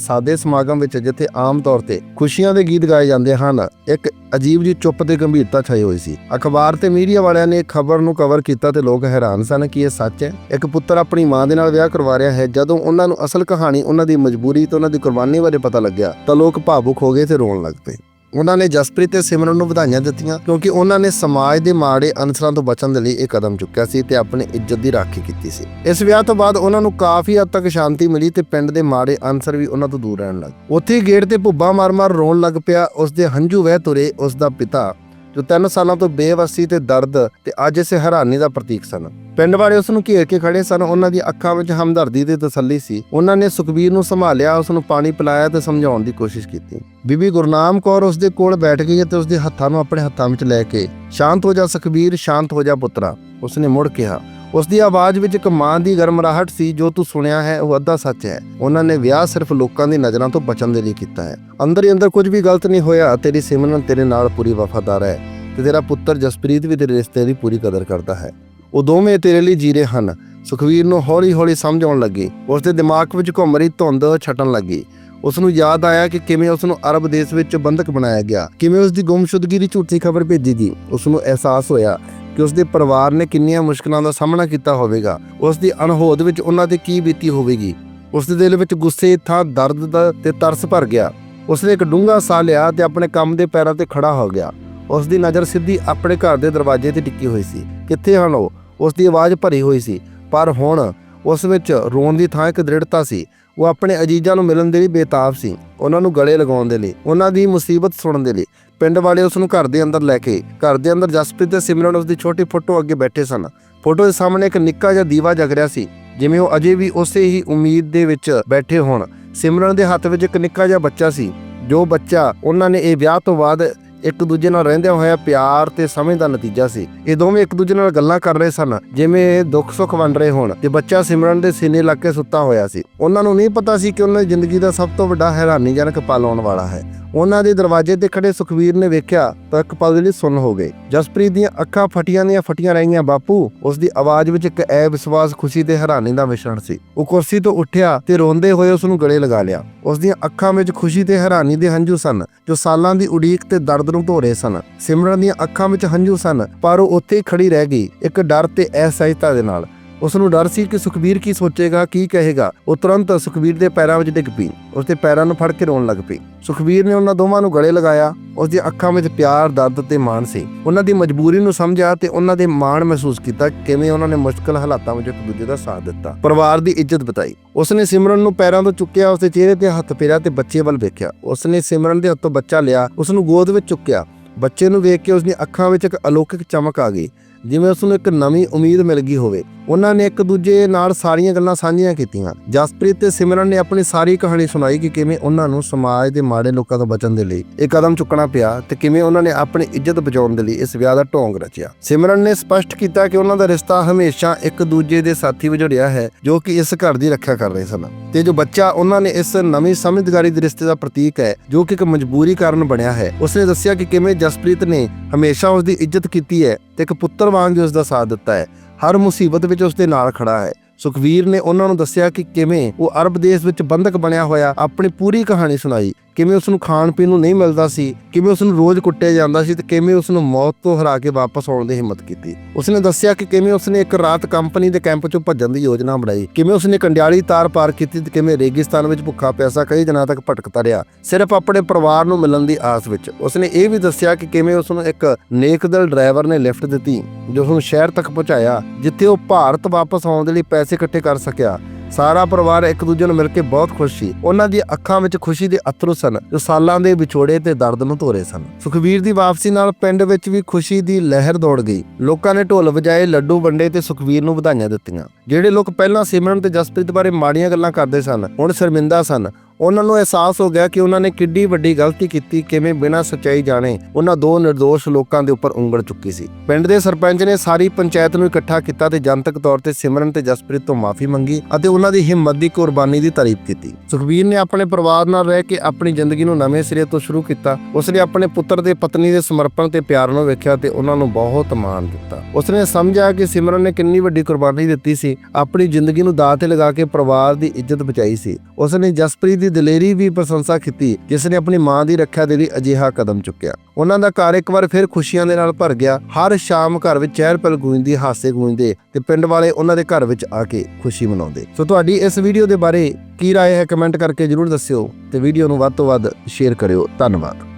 ਸਾਦੇ ਸਮਾਗਮ ਵਿੱਚ ਜਿੱਥੇ ਆਮ ਤੌਰ ਤੇ ਖੁਸ਼ੀਆਂ ਦੇ ਗੀਤ ਗਾਏ ਜਾਂਦੇ ਹਨ, ਇੱਕ ਅਜੀਬ ਜੀ ਚੁੱਪ ਤੇ ਗੰਭੀਰਤਾ ਛਾਈ ਹੋਈ ਸੀ। ਅਖਬਾਰ ਤੇ ਮੀਡੀਆ ਵਾਲਿਆਂ ਨੇ ਖਬਰ ਨੂੰ ਕਵਰ ਕੀਤਾ ਤੇ ਲੋਕ ਹੈਰਾਨ ਸਨ ਕਿ ਇਹ ਸੱਚ ਹੈ। ਇੱਕ ਪੁੱਤਰ ਆਪਣੀ ਮਾਂ ਦੇ ਨਾਲ ਵਿਆਹ ਕਰਵਾ ਰਿਹਾ ਹੈ। ਜਦੋਂ ਉਹਨਾਂ ਨੂੰ ਅਸਲ ਕਹਾਣੀ, ਉਹਨਾਂ ਦੀ ਮਜਬੂਰੀ ਤੇ ਉਹਨਾਂ ਦੀ ਕੁਰਬਾਨੀ ਬਾਰੇ ਪਤਾ ਲੱਗਿਆ ਤਾਂ ਲੋਕ ਭਾਵੁਕ ਹੋ ਗਏ ਤੇ ਰੋਣ ਲੱਗ ਪਏ। ਉਹਨਾਂ ਨੇ ਜਸਪ੍ਰੀਤ ਤੇ ਸਿਮਰਨ ਨੂੰ ਵਧਾਈਆਂ ਦਿੱਤੀਆਂ ਕਿਉਂਕਿ ਉਹਨਾਂ ਨੇ ਸਮਾਜ ਦੇ ਮਾੜੇ ਅਨਸਰਾਂ ਤੋਂ ਬਚਣ ਦੇ ਲਈ ਇਹ ਕਦਮ ਚੁੱਕਿਆ ਸੀ ਤੇ ਆਪਣੀ ਇੱਜ਼ਤ ਦੀ ਰਾਖੀ ਕੀਤੀ ਸੀ। ਇਸ ਵਿਆਹ ਤੋਂ ਬਾਅਦ ਉਹਨਾਂ ਨੂੰ ਕਾਫੀ ਹੱਦ ਤੱਕ ਸ਼ਾਂਤੀ ਮਿਲੀ ਤੇ ਪਿੰਡ ਦੇ ਮਾੜੇ ਅਨਸਰ ਵੀ ਉਹਨਾਂ ਤੋਂ ਦੂਰ ਰਹਿਣ ਲੱਗ ਉੱਥੇ ਹੀ ਗੇਟ ਤੇ ਭੁੱਬਾ ਮਾਰ-ਮਾਰ ਰੋਣ ਲੱਗ ਪਿਆ। ਉਸ ਦੇ ਹੰਝੂ ਵਹਿ ਤੁਰੇ ਉਸ ਦਾ ਪਿਤਾ ਜੋ 3 ਸਾਲਾਂ ਤੋਂ ਬੇਵਸੀ ਤੇ ਦਰਦ ਤੇ ਅੱਜ ਇਸ ਹੈਰਾਨੀ ਦਾ ਪ੍ਰਤੀਕ ਸਨ। ਪਿੰਡ ਵਾਲੇ ਉਸ ਨੂੰ ਘੇਰ ਕੇ ਖੜੇ ਸਨ। ਉਹਨਾਂ ਦੀ ਅੱਖਾਂ ਵਿੱਚ ਹਮਦਰਦੀ ਤੇ ਤਸੱਲੀ ਸੀ। ਉਹਨਾਂ ਨੇ ਸੁਖਬੀਰ ਨੂੰ ਸੰਭਾਲਿਆ ਉਸ ਨੂੰ ਪਾਣੀ ਪਿਲਾਇਆ ਤੇ ਸਮਝਾਉਣ ਦੀ ਕੋਸ਼ਿਸ਼ ਕੀਤੀ। ਬੀਬੀ ਗੁਰਨਾਮ ਕੌਰ ਉਸ ਦੇ ਕੋਲ ਬੈਠ ਗਈ ਅਤੇ ਉਸ ਦੇ ਹੱਥਾਂ ਨੂੰ ਆਪਣੇ ਹੱਥਾਂ ਵਿੱਚ ਲੈ ਕੇ, ਸ਼ਾਂਤ ਹੋ ਜਾ ਸੁਖਬੀਰ, ਸ਼ਾਂਤ ਹੋ ਜਾ ਪੁੱਤਰਾ। ਉਸ ਨੇ ਮੁੜ ਕਿਹਾ ਉਸ ਦੀ ਆਵਾਜ਼ ਵਿੱਚ ਇੱਕ ਮਾਂ ਦੀ ਗਰਮਰਾਹਟ ਸੀ ਜੋ ਤੂੰ ਸੁਣਿਆ ਹੈ, ਉਹ ਅੱਧਾ ਸੱਚ ਹੈ। ਉਹਨਾਂ ਨੇ ਵਿਆਹ ਸਿਰਫ ਲੋਕਾਂ ਦੀ ਨਜ਼ਰਾਂ ਤੋਂ ਬਚਣ ਦੇ ਲਈ ਕੀਤਾ ਹੈ। ਅੰਦਰ ਹੀ ਅੰਦਰ ਕੁਝ ਵੀ ਗਲਤ ਨਹੀਂ ਹੋਇਆ, ਤੇਰੀ ਸਿਮਰਨ ਤੇਰੇ ਨਾਲ ਪੂਰੀ ਵਫਾਦਾਰ ਹੈ ਤੇ ਤੇਰਾ ਪੁੱਤਰ ਜਸਪ੍ਰੀਤ ਵੀ ਤੇਰੇ ਰਿਸ਼ਤੇ ਦੀ ਪੂਰੀ ਕਦਰ ਕਰਦਾ ਹੈ। ਉਹ ਦੋਵੇਂ ਤੇਰੇ ਲਈ ਜੀਰੇ ਹਨ। ਸੁਖਵੀਰ ਨੂੰ ਹੌਲੀ-ਹੌਲੀ ਸਮਝ ਆਉਣ ਲੱਗੀ। ਉਸ ਦੇ ਦਿਮਾਗ ਵਿੱਚ ਘੁੰਮ ਰਹੀ ਧੁੰਦ ਛਟਣ ਲੱਗੀ। ਉਸ ਨੂੰ ਯਾਦ ਆਇਆ ਕਿ ਕਿਵੇਂ ਉਸ ਨੂੰ ਅਰਬ ਦੇਸ਼ ਵਿੱਚ ਬੰਦਕ ਬਣਾਇਆ ਗਿਆ, ਕਿਵੇਂ ਉਸ ਦੀ ਗੁੰਮਸ਼ੁਦਗੀ ਦੀ ਝੂਠੀ ਖਬਰ ਭੇਜੀ ਗਈ। ਉਸ ਨੂੰ ਅਹਿਸਾਸ ਹੋਇਆ ਕਿ ਉਸ ਦੇ ਪਰਿਵਾਰ ਨੇ ਕਿੰਨੀਆਂ ਮੁਸ਼ਕਲਾਂ ਦਾ ਸਾਹਮਣਾ ਕੀਤਾ ਹੋਵੇਗਾ। ਉਸ ਦੀ ਅਣਹੋਂਦ ਵਿੱਚ ਉਹਨਾਂ ਤੇ ਕੀ ਬੀਤੀ ਹੋਵੇਗੀ। ਉਸ ਦੇ ਦਿਲ ਵਿੱਚ ਗੁੱਸੇ, ਥਾਂ ਦਰਦ ਦਾ ਤੇ ਤਰਸ ਭਰ ਗਿਆ। ਉਸਨੇ ਇੱਕ ਡੂੰਘਾ ਸਾਹ ਲਿਆ ਤੇ ਆਪਣੇ ਕੰਮ ਦੇ ਪੈਰਾਂ ਤੇ ਖੜਾ ਹੋ ਗਿਆ। ਉਸ ਦੀ ਨਜ਼ਰ ਸਿੱਧੀ ਆਪਣੇ ਘਰ ਦੇ ਦਰਵਾਜ਼ੇ ਤੇ ਟਿੱਕੀ ਹੋਈ ਸੀ। ਕਿੱਥੇ ਹਨ ਉਹ? ਉਸ ਦੀ ਆਵਾਜ਼ ਭਰੀ ਹੋਈ ਸੀ। ਪਰ ਹੁਣ ਉਸ ਵਿੱਚ ਰੋਣ ਦੀ ਥਾਂ ਇੱਕ ਦ੍ਰਿੜਤਾ ਸੀ। ਉਹ ਆਪਣੇ ਅਜੀਜ਼ਾਂ ਨੂੰ ਮਿਲਣ ਦੇ ਲਈ ਬੇਤਾਬ ਸੀ। ਉਹਨਾਂ ਨੂੰ ਗਲੇ ਲਗਾਉਣ ਦੇ ਲਈ, ਉਹਨਾਂ ਦੀ ਮੁਸੀਬਤ ਸੁਣਨ ਦੇ ਲਈ। ਪਿੰਡ ਵਾਲੇ ਉਸ ਨੂੰ ਘਰ ਦੇ ਅੰਦਰ ਲੈ ਕੇ, ਘਰ ਦੇ ਅੰਦਰ ਜਸਪ੍ਰੀਤ ਤੇ ਸਿਮਰਨ ਉਸ ਦੀ ਛੋਟੀ ਫੋਟੋ ਅੱਗੇ ਬੈਠੇ ਸਨ। ਫੋਟੋ ਦੇ ਸਾਹਮਣੇ ਇੱਕ ਨਿੱਕਾ ਜਿਹਾ ਦੀਵਾ ਜਗ ਰਿਹਾ ਸੀ, ਜਿਵੇਂ ਉਹ ਅਜੇ ਵੀ ਉਸੇ ਹੀ ਉਮੀਦ ਦੇ ਵਿੱਚ ਬੈਠੇ ਹੋਣ। ਸਿਮਰਨ ਦੇ ਹੱਥ ਵਿੱਚ ਇੱਕ ਨਿੱਕਾ ਜਿਹਾ ਬੱਚਾ ਸੀ, ਜੋ ਬੱਚਾ ਉਹਨਾਂ ਨੇ ਇਹ ਵਿਆਹ ਤੋਂ ਬਾਅਦ ਇੱਕ ਦੂਜੇ ਨਾਲ ਰਹਿੰਦਿਆਂ ਹੋਇਆ ਪਿਆਰ ਤੇ ਸਮਝ ਦਾ ਨਤੀਜਾ ਸੀ। ਇਹ ਦੋਵੇਂ ਇੱਕ ਦੂਜੇ ਨਾਲ ਗੱਲਾਂ ਕਰ ਰਹੇ ਸਨ, ਜਿਵੇਂ ਇਹ ਦੁੱਖ ਸੁੱਖ ਵੰਡ ਰਹੇ ਹੋਣ ਤੇ ਬੱਚਾ ਸਿਮਰਨ ਦੇ ਸੀਨੇ ਲੱਗ ਕੇ ਸੁੱਤਾ ਹੋਇਆ ਸੀ। ਉਹਨਾਂ ਨੂੰ ਨਹੀਂ ਪਤਾ ਸੀ ਕਿ ਉਹਨਾਂ ਦੀ ਜ਼ਿੰਦਗੀ ਦਾ ਸਭ ਤੋਂ ਵੱਡਾ ਹੈਰਾਨੀਜਨਕ ਪਲ ਆਉਣ ਵਾਲਾ ਹੈ। ਉਹਨਾਂ ਦੇ ਦਰਵਾਜ਼ੇ ਤੇ ਖੜੇ ਸੁਖਵੀਰ ਨੇ ਵੇਖਿਆ ਤਾਂ ਇੱਕ ਪਲ ਲਈ ਸੁੰਨ ਹੋ ਗਏ। ਜਸਪ੍ਰੀਤ ਦੀਆਂ ਅੱਖਾਂ ਫਟੀਆਂ ਦੀਆਂ ਫਟੀਆਂ ਰਹੀਆਂ। ਬਾਪੂ, ਉਸ ਦੀ ਆਵਾਜ਼ ਵਿੱਚ ਇੱਕ ਐ ਵਿਸ਼ਵਾਸ, ਖੁਸ਼ੀ ਤੇ ਹੈਰਾਨੀ ਦਾ ਮਿਸ਼ਰਣ ਸੀ। ਉਹ ਕੁਰਸੀ ਤੋਂ ਉੱਠਿਆ ਤੇ ਰੋਂਦੇ ਹੋਏ ਉਸ ਨੂੰ ਗਲੇ ਲਗਾ ਲਿਆ। ਉਸ ਦੀਆਂ ਅੱਖਾਂ ਵਿੱਚ ਖੁਸ਼ੀ ਤੇ ਹੈਰਾਨੀ ਦੇ ਹੰਝੂ ਸਨ, ਜੋ ਸਾਲਾਂ ਦੀ ਉਡੀਕ ਤੇ ਦਰਦ ਨੂੰ ਧੋ ਰਹੇ ਸਨ। ਸਿਮਰਨ ਦੀਆਂ ਅੱਖਾਂ ਵਿੱਚ ਹੰਝੂ ਸਨ, ਪਰ ਉਹ ਉੱਥੇ ਹੀ ਖੜੀ ਰਹਿ ਗਈ, ਇੱਕ ਡਰ ਤੇ ਅਸਹਿਜਤਾ ਦੇ ਨਾਲ। ਉਸ ਨੂੰ ਡਰ ਸੀ ਕਿ ਸੁਖਬੀਰ ਕੀ ਸੋਚੇਗਾ, ਕੀ ਕਹੇਗਾ। ਉਹ ਤੁਰੰਤ ਸੁਖਬੀਰ ਦੇ ਪੈਰਾਂ ਵਿੱਚ ਡਿੱਗ ਪਈ। ਉਸ ਦੇ ਪੈਰਾਂ ਨੂੰ ਫੜ ਕੇ ਰੋਣ ਲੱਗ ਪਈ। ਸੁਖਬੀਰ ਨੇ ਉਹਨਾਂ ਦੋਵਾਂ ਨੂੰ ਗਲੇ ਲਗਾਇਆ। ਉਸ ਦੀਆਂ ਅੱਖਾਂ ਵਿੱਚ ਪਿਆਰ, ਦਰਦ ਤੇ ਮਾਣ ਸੀ। ਉਹਨਾਂ ਦੀ ਮਜਬੂਰੀ ਨੂੰ ਸਮਝਿਆ ਤੇ ਉਹਨਾਂ ਦੇ ਮਾਣ ਮਹਿਸੂਸ ਕੀਤਾ ਕਿਵੇਂ ਉਹਨਾਂ ਨੇ ਮੁਸ਼ਕਲ ਹਾਲਾਤਾਂ ਵਿੱਚ ਇੱਕ ਦੂਜੇ ਦਾ ਸਾਥ ਦਿੱਤਾ। ਪਰਿਵਾਰ ਦੀ ਇੱਜ਼ਤ ਬਤਾਈ। ਉਸ ਨੇ ਸਿਮਰਨ ਨੂੰ ਪੈਰਾਂ ਤੋਂ ਚੁੱਕਿਆ ਉਸ ਦੇ ਚਿਹਰੇ ਤੇ ਹੱਥ ਫੇਰਿਆ ਤੇ ਬੱਚੇ ਵੱਲ ਵੇਖਿਆ। ਉਸ ਨੇ ਸਿਮਰਨ ਦੇ ਹੱਥੋਂ ਬੱਚਾ ਲਿਆ ਉਸ ਨੂੰ ਗੋਦ ਵਿੱਚ ਚੁੱਕਿਆ। ਬੱਚੇ ਨੂੰ ਵੇਖ ਕੇ ਉਸ ਦੀਆਂ ਅੱਖਾਂ ਵਿੱਚ ਇੱਕ ਅਲੌਕਿਕ ਚਮਕ ਆ ਗਈ। ਜਿਵੇਂ ਉਸ ਨੂੰ ਇੱਕ ਨਵੀਂ ਉਮੀਦ ਮਿਲ ਗਈ ਹੋਵੇ। ਉਹਨਾਂ ਨੇ ਇੱਕ ਦੂਜੇ ਨਾਲ ਸਾਰੀਆਂ ਗੱਲਾਂ ਸਾਂਝੀਆਂ ਕੀਤੀਆਂ। ਜਸਪ੍ਰੀਤ ਤੇ ਸਿਮਰਨ ਨੇ ਆਪਣੀ ਸਾਰੀ ਕਹਾਣੀ ਸੁਣਾਈ ਕਿ ਕਿਵੇਂ ਉਹਨਾਂ ਨੂੰ ਸਮਾਜ ਦੇ ਮਾੜੇ ਲੋਕਾਂ ਤੋਂ ਬਚਣ ਦੇ ਲਈ ਇਹ ਕਦਮ ਚੁੱਕਣਾ ਪਿਆ ਤੇ ਕਿਵੇਂ ਉਹਨਾਂ ਨੇ ਆਪਣੀ ਇੱਜ਼ਤ ਬਚਾਉਣ ਦੇ ਲਈ ਇਸ ਵਿਆਹ ਦਾ ਢੋਂਗ ਰਚਿਆ। ਸਿਮਰਨ ਨੇ ਸਪਸ਼ਟ ਕੀਤਾ ਕਿ ਉਹਨਾਂ ਦਾ ਰਿਸ਼ਤਾ ਹਮੇਸ਼ਾ ਇੱਕ ਦੂਜੇ ਦੇ ਸਾਥੀ ਵਜੋਂ ਰਿਹਾ ਹੈ, ਜੋ ਕਿ ਇਸ ਘਰ ਦੀ ਰੱਖਿਆ ਕਰ ਰਹੇ ਸਨ। ਤੇ ਜੋ ਬੱਚਾ ਉਹਨਾਂ ਨੇ ਇਸ ਨਵੀਂ ਸਮਝਦਾਰੀ ਦੇ ਰਿਸ਼ਤੇ ਦਾ ਪ੍ਰਤੀਕ ਹੈ, ਜੋ ਕਿ ਇੱਕ ਮਜਬੂਰੀ ਕਾਰਨ ਬਣਿਆ ਹੈ, ਉਸਨੇ ਦੱਸਿਆ ਕਿ ਕਿਵੇਂ ਜਸਪ੍ਰੀਤ ਨੇ ਹਮੇਸ਼ਾ ਉਸ ਦੀ ਇੱਜ਼ਤ ਕੀਤੀ ਹੈ ਤੇ ਇੱਕ ਪੁੱਤਰ ਵਾਂਗ ਉਸ ਦਾ ਸਾਥ ਦਿੱਤਾ ਹੈ। ਹਰ ਮੁਸੀਬਤ ਵਿੱਚ ਉਸ ਦੇ ਨਾਲ ਖੜਾ ਹੈ। ਸੁਖਵੀਰ ਨੇ ਉਹਨਾਂ ਨੂੰ ਦੱਸਿਆ ਕਿ ਕਿਵੇਂ ਉਹ ਅਰਬ ਦੇਸ਼ ਵਿੱਚ ਬੰਦਕ ਬਣਿਆ ਹੋਇਆ, ਆਪਣੀ ਪੂਰੀ ਕਹਾਣੀ ਸੁਣਾਈ। ਕਿਵੇਂ ਉਸ ਨੂੰ ਖਾਣ ਪੀਣ ਨੂੰ ਨਹੀਂ ਮਿਲਦਾ ਸੀ, ਕਿਵੇਂ ਉਸ ਨੂੰ ਰੋਜ਼ ਕੁੱਟਿਆ ਜਾਂਦਾ ਸੀ ਤੇ ਕਿਵੇਂ ਉਸ ਨੂੰ ਮੌਤ ਤੋਂ ਹਰਾ ਕੇ ਵਾਪਸ ਆਉਣ ਦੀ ਹਿੰਮਤ ਕੀਤੀ। ਉਸਨੇ ਦੱਸਿਆ ਕਿ ਕਿਵੇਂ ਉਸਨੇ ਇੱਕ ਰਾਤ ਕੰਪਨੀ ਦੇ ਕੈਂਪ ਚੋਂ ਭੱਜਣ ਦੀ ਯੋਜਨਾ ਬਣਾਈ, ਕਿਵੇਂ ਉਸਨੇ ਕੰਡਿਆਲੀ ਤਾਰ ਪਾਰ ਕੀਤੀ ਤੇ ਕਿਵੇਂ ਰੇਗਿਸਤਾਨ ਵਿੱਚ ਭੁੱਖਾ ਪਿਆਸਾ ਕਈ ਦਿਨਾਂ ਤੱਕ ਭਟਕਦਾ ਰਿਹਾ। ਸਿਰਫ ਆਪਣੇ ਪਰਿਵਾਰ ਨੂੰ ਮਿਲਣ ਦੀ ਆਸ ਵਿੱਚ ਉਸਨੇ ਇਹ ਵੀ ਦੱਸਿਆ ਕਿ ਕਿਵੇਂ ਉਸ ਨੂੰ ਇੱਕ ਨੇਕਦਲ ਡਰਾਈਵਰ ਨੇ ਲਿਫਟ ਦਿੱਤੀ, ਜੋ ਉਸ ਨੂੰ ਸ਼ਹਿਰ ਤੱਕ ਪਹੁੰਚਾਇਆ, ਜਿੱਥੇ ਉਹ ਭਾਰਤ ਵਾਪਸ ਆਉਣ ਦੇ ਲਈ ਪੈਸੇ ਇਕੱਠੇ ਕਰ ਸਕਿਆ। ਸਾਰਾ ਪਰਿਵਾਰ ਇੱਕ ਦੂਜੇ ਨੂੰ ਮਿਲ ਕੇ ਬਹੁਤ ਖੁਸ਼ ਸੀ। ਉਹਨਾਂ ਦੀ ਅੱਖਾਂ ਵਿੱਚ ਖੁਸ਼ੀ ਦੇ ਅਥਰੂ ਸਨ, ਜੋ ਸਾਲਾਂ ਦੇ ਵਿਛੋੜੇ ਤੇ ਦਰਦ ਨੂੰ ਧੋ ਸਨ। ਸੁਖਵੀਰ ਦੀ ਵਾਪਸੀ ਨਾਲ ਪਿੰਡ ਵਿੱਚ ਵੀ ਖੁਸ਼ੀ ਦੀ ਲਹਿਰ ਦੌੜ ਗਈ। ਲੋਕਾਂ ਨੇ ਢੋਲ ਵਜਾਏ, ਲੱਡੂ ਵੰਡੇ ਤੇ ਸੁਖਵੀਰ ਨੂੰ ਵਧਾਈਆਂ ਦਿੱਤੀਆਂ, ਜਿਹੜੇ ਲੋਕ ਪਹਿਲਾਂ ਸਿਮਰਨ ਤੇ ਜਸਪ੍ਰੀਤ ਬਾਰੇ ਮਾੜੀਆਂ ਗੱਲਾਂ ਕਰਦੇ ਸਨ, ਹੁਣ ਸ਼ਰਮਿੰਦਾ ਸਨ। ਉਹਨਾਂ ਨੂੰ ਅਹਿਸਾਸ ਹੋ ਗਿਆ ਕਿ ਉਹਨਾਂ ਨੇ ਕਿੱਡੀ ਵੱਡੀ ਗਲਤੀ ਕੀਤੀ ਕਿਵੇਂ ਬਿਨਾਂ ਸੱਚਾਈ ਜਾਣੇ ਉਹਨਾਂ ਦੋ નિર્ਦੋਸ਼ ਲੋਕਾਂ ਦੇ ਉੱਪਰ ਉਂਗਲ ਚੁੱਕੀ ਸੀ। ਪਿੰਡ ਦੇ ਸਰਪੰਚ ਨੇ ਸਾਰੀ ਪੰਚਾਇਤ ਨੂੰ ਇਕੱਠਾ ਕੀਤਾ ਤੇ ਜਨਤਕ ਤੌਰ ਤੇ ਸਿਮਰਨ ਤੇ ਜਸਪ੍ਰੀਤ ਤੋਂ ਮਾਫੀ ਮੰਗੀ ਅਤੇ ਉਹਨਾਂ ਦੀ ਹਿੰਮਤ ਦੀ ਕੁਰਬਾਨੀ ਦੀ ਤਾਰੀਫ ਕੀਤੀ। ਸੁਖਬੀਰ ਨੇ ਆਪਣੇ ਪਰਿਵਾਰ ਨਾਲ ਰਹਿ ਕੇ ਆਪਣੀ ਜ਼ਿੰਦਗੀ ਨੂੰ ਨਵੇਂ ਸਿਰੇ ਤੋਂ ਸ਼ੁਰੂ ਕੀਤਾ। ਉਸਨੇ ਆਪਣੇ ਪੁੱਤਰ ਤੇ ਪਤਨੀ ਦੇ ਸਮਰਪਣ ਤੇ ਪਿਆਰ ਨੂੰ ਵੇਖਿਆ ਤੇ ਉਹਨਾਂ ਨੂੰ ਬਹੁਤ ਮਾਣ ਦਿੱਤਾ। ਉਸਨੇ ਸਮਝਿਆ ਕਿ ਸਿਮਰਨ ਨੇ ਕਿੰਨੀ ਵੱਡੀ ਕੁਰਬਾਨੀ ਦਿੱਤੀ ਸੀ। ਆਪਣੀ ਜ਼ਿੰਦਗੀ ਨੂੰ ਦਾਅ ਤੇ ਲਗਾ ਕੇ ਪਰਿਵਾਰ ਦੀ ਇੱਜ਼ਤ ਬਚਾਈ ਸੀ। ਉਸਨੇ ਜਸਪ੍ਰੀਤ ਦੀ ਦਲੇਰੀ ਵੀ ਪ੍ਰਸ਼ੰਸਾ ਕੀਤੀ ਜਿਸ ਨੇ ਆਪਣੀ ਮਾਂ ਦੀ ਰੱਖਿਆ ਦੇ ਲਈ ਅਜਿਹਾ ਕਦਮ ਚੁੱਕਿਆ ਉਹਨਾਂ ਦਾ ਘਰ ਇੱਕ ਵਾਰ ਫਿਰ ਖੁਸ਼ੀਆਂ ਦੇ ਨਾਲ ਭਰ ਗਿਆ ਹਰ ਸ਼ਾਮ ਘਰ ਵਿੱਚ ਚਹਿਲ ਪਹਿਲ ਗੂੰਜਦੀ ਹਾਸੇ ਗੂੰਜਦੇ ਤੇ ਪਿੰਡ ਵਾਲੇ ਉਹਨਾਂ ਦੇ ਘਰ ਵਿੱਚ ਆ ਕੇ ਖੁਸ਼ੀ ਮਨਾਉਂਦੇ ਸੋ ਤੁਹਾਡੀ ਇਸ ਵੀਡੀਓ ਦੇ ਬਾਰੇ ਕੀ رائے ਹੈ ਕਮੈਂਟ ਕਰਕੇ ਜਰੂਰ ਦੱਸਿਓ ਤੇ ਵੀਡੀਓ ਨੂੰ ਵੱਧ ਤੋਂ ਵੱਧ ਸ਼ੇਅਰ ਕਰਿਓ ਧੰਨਵਾਦ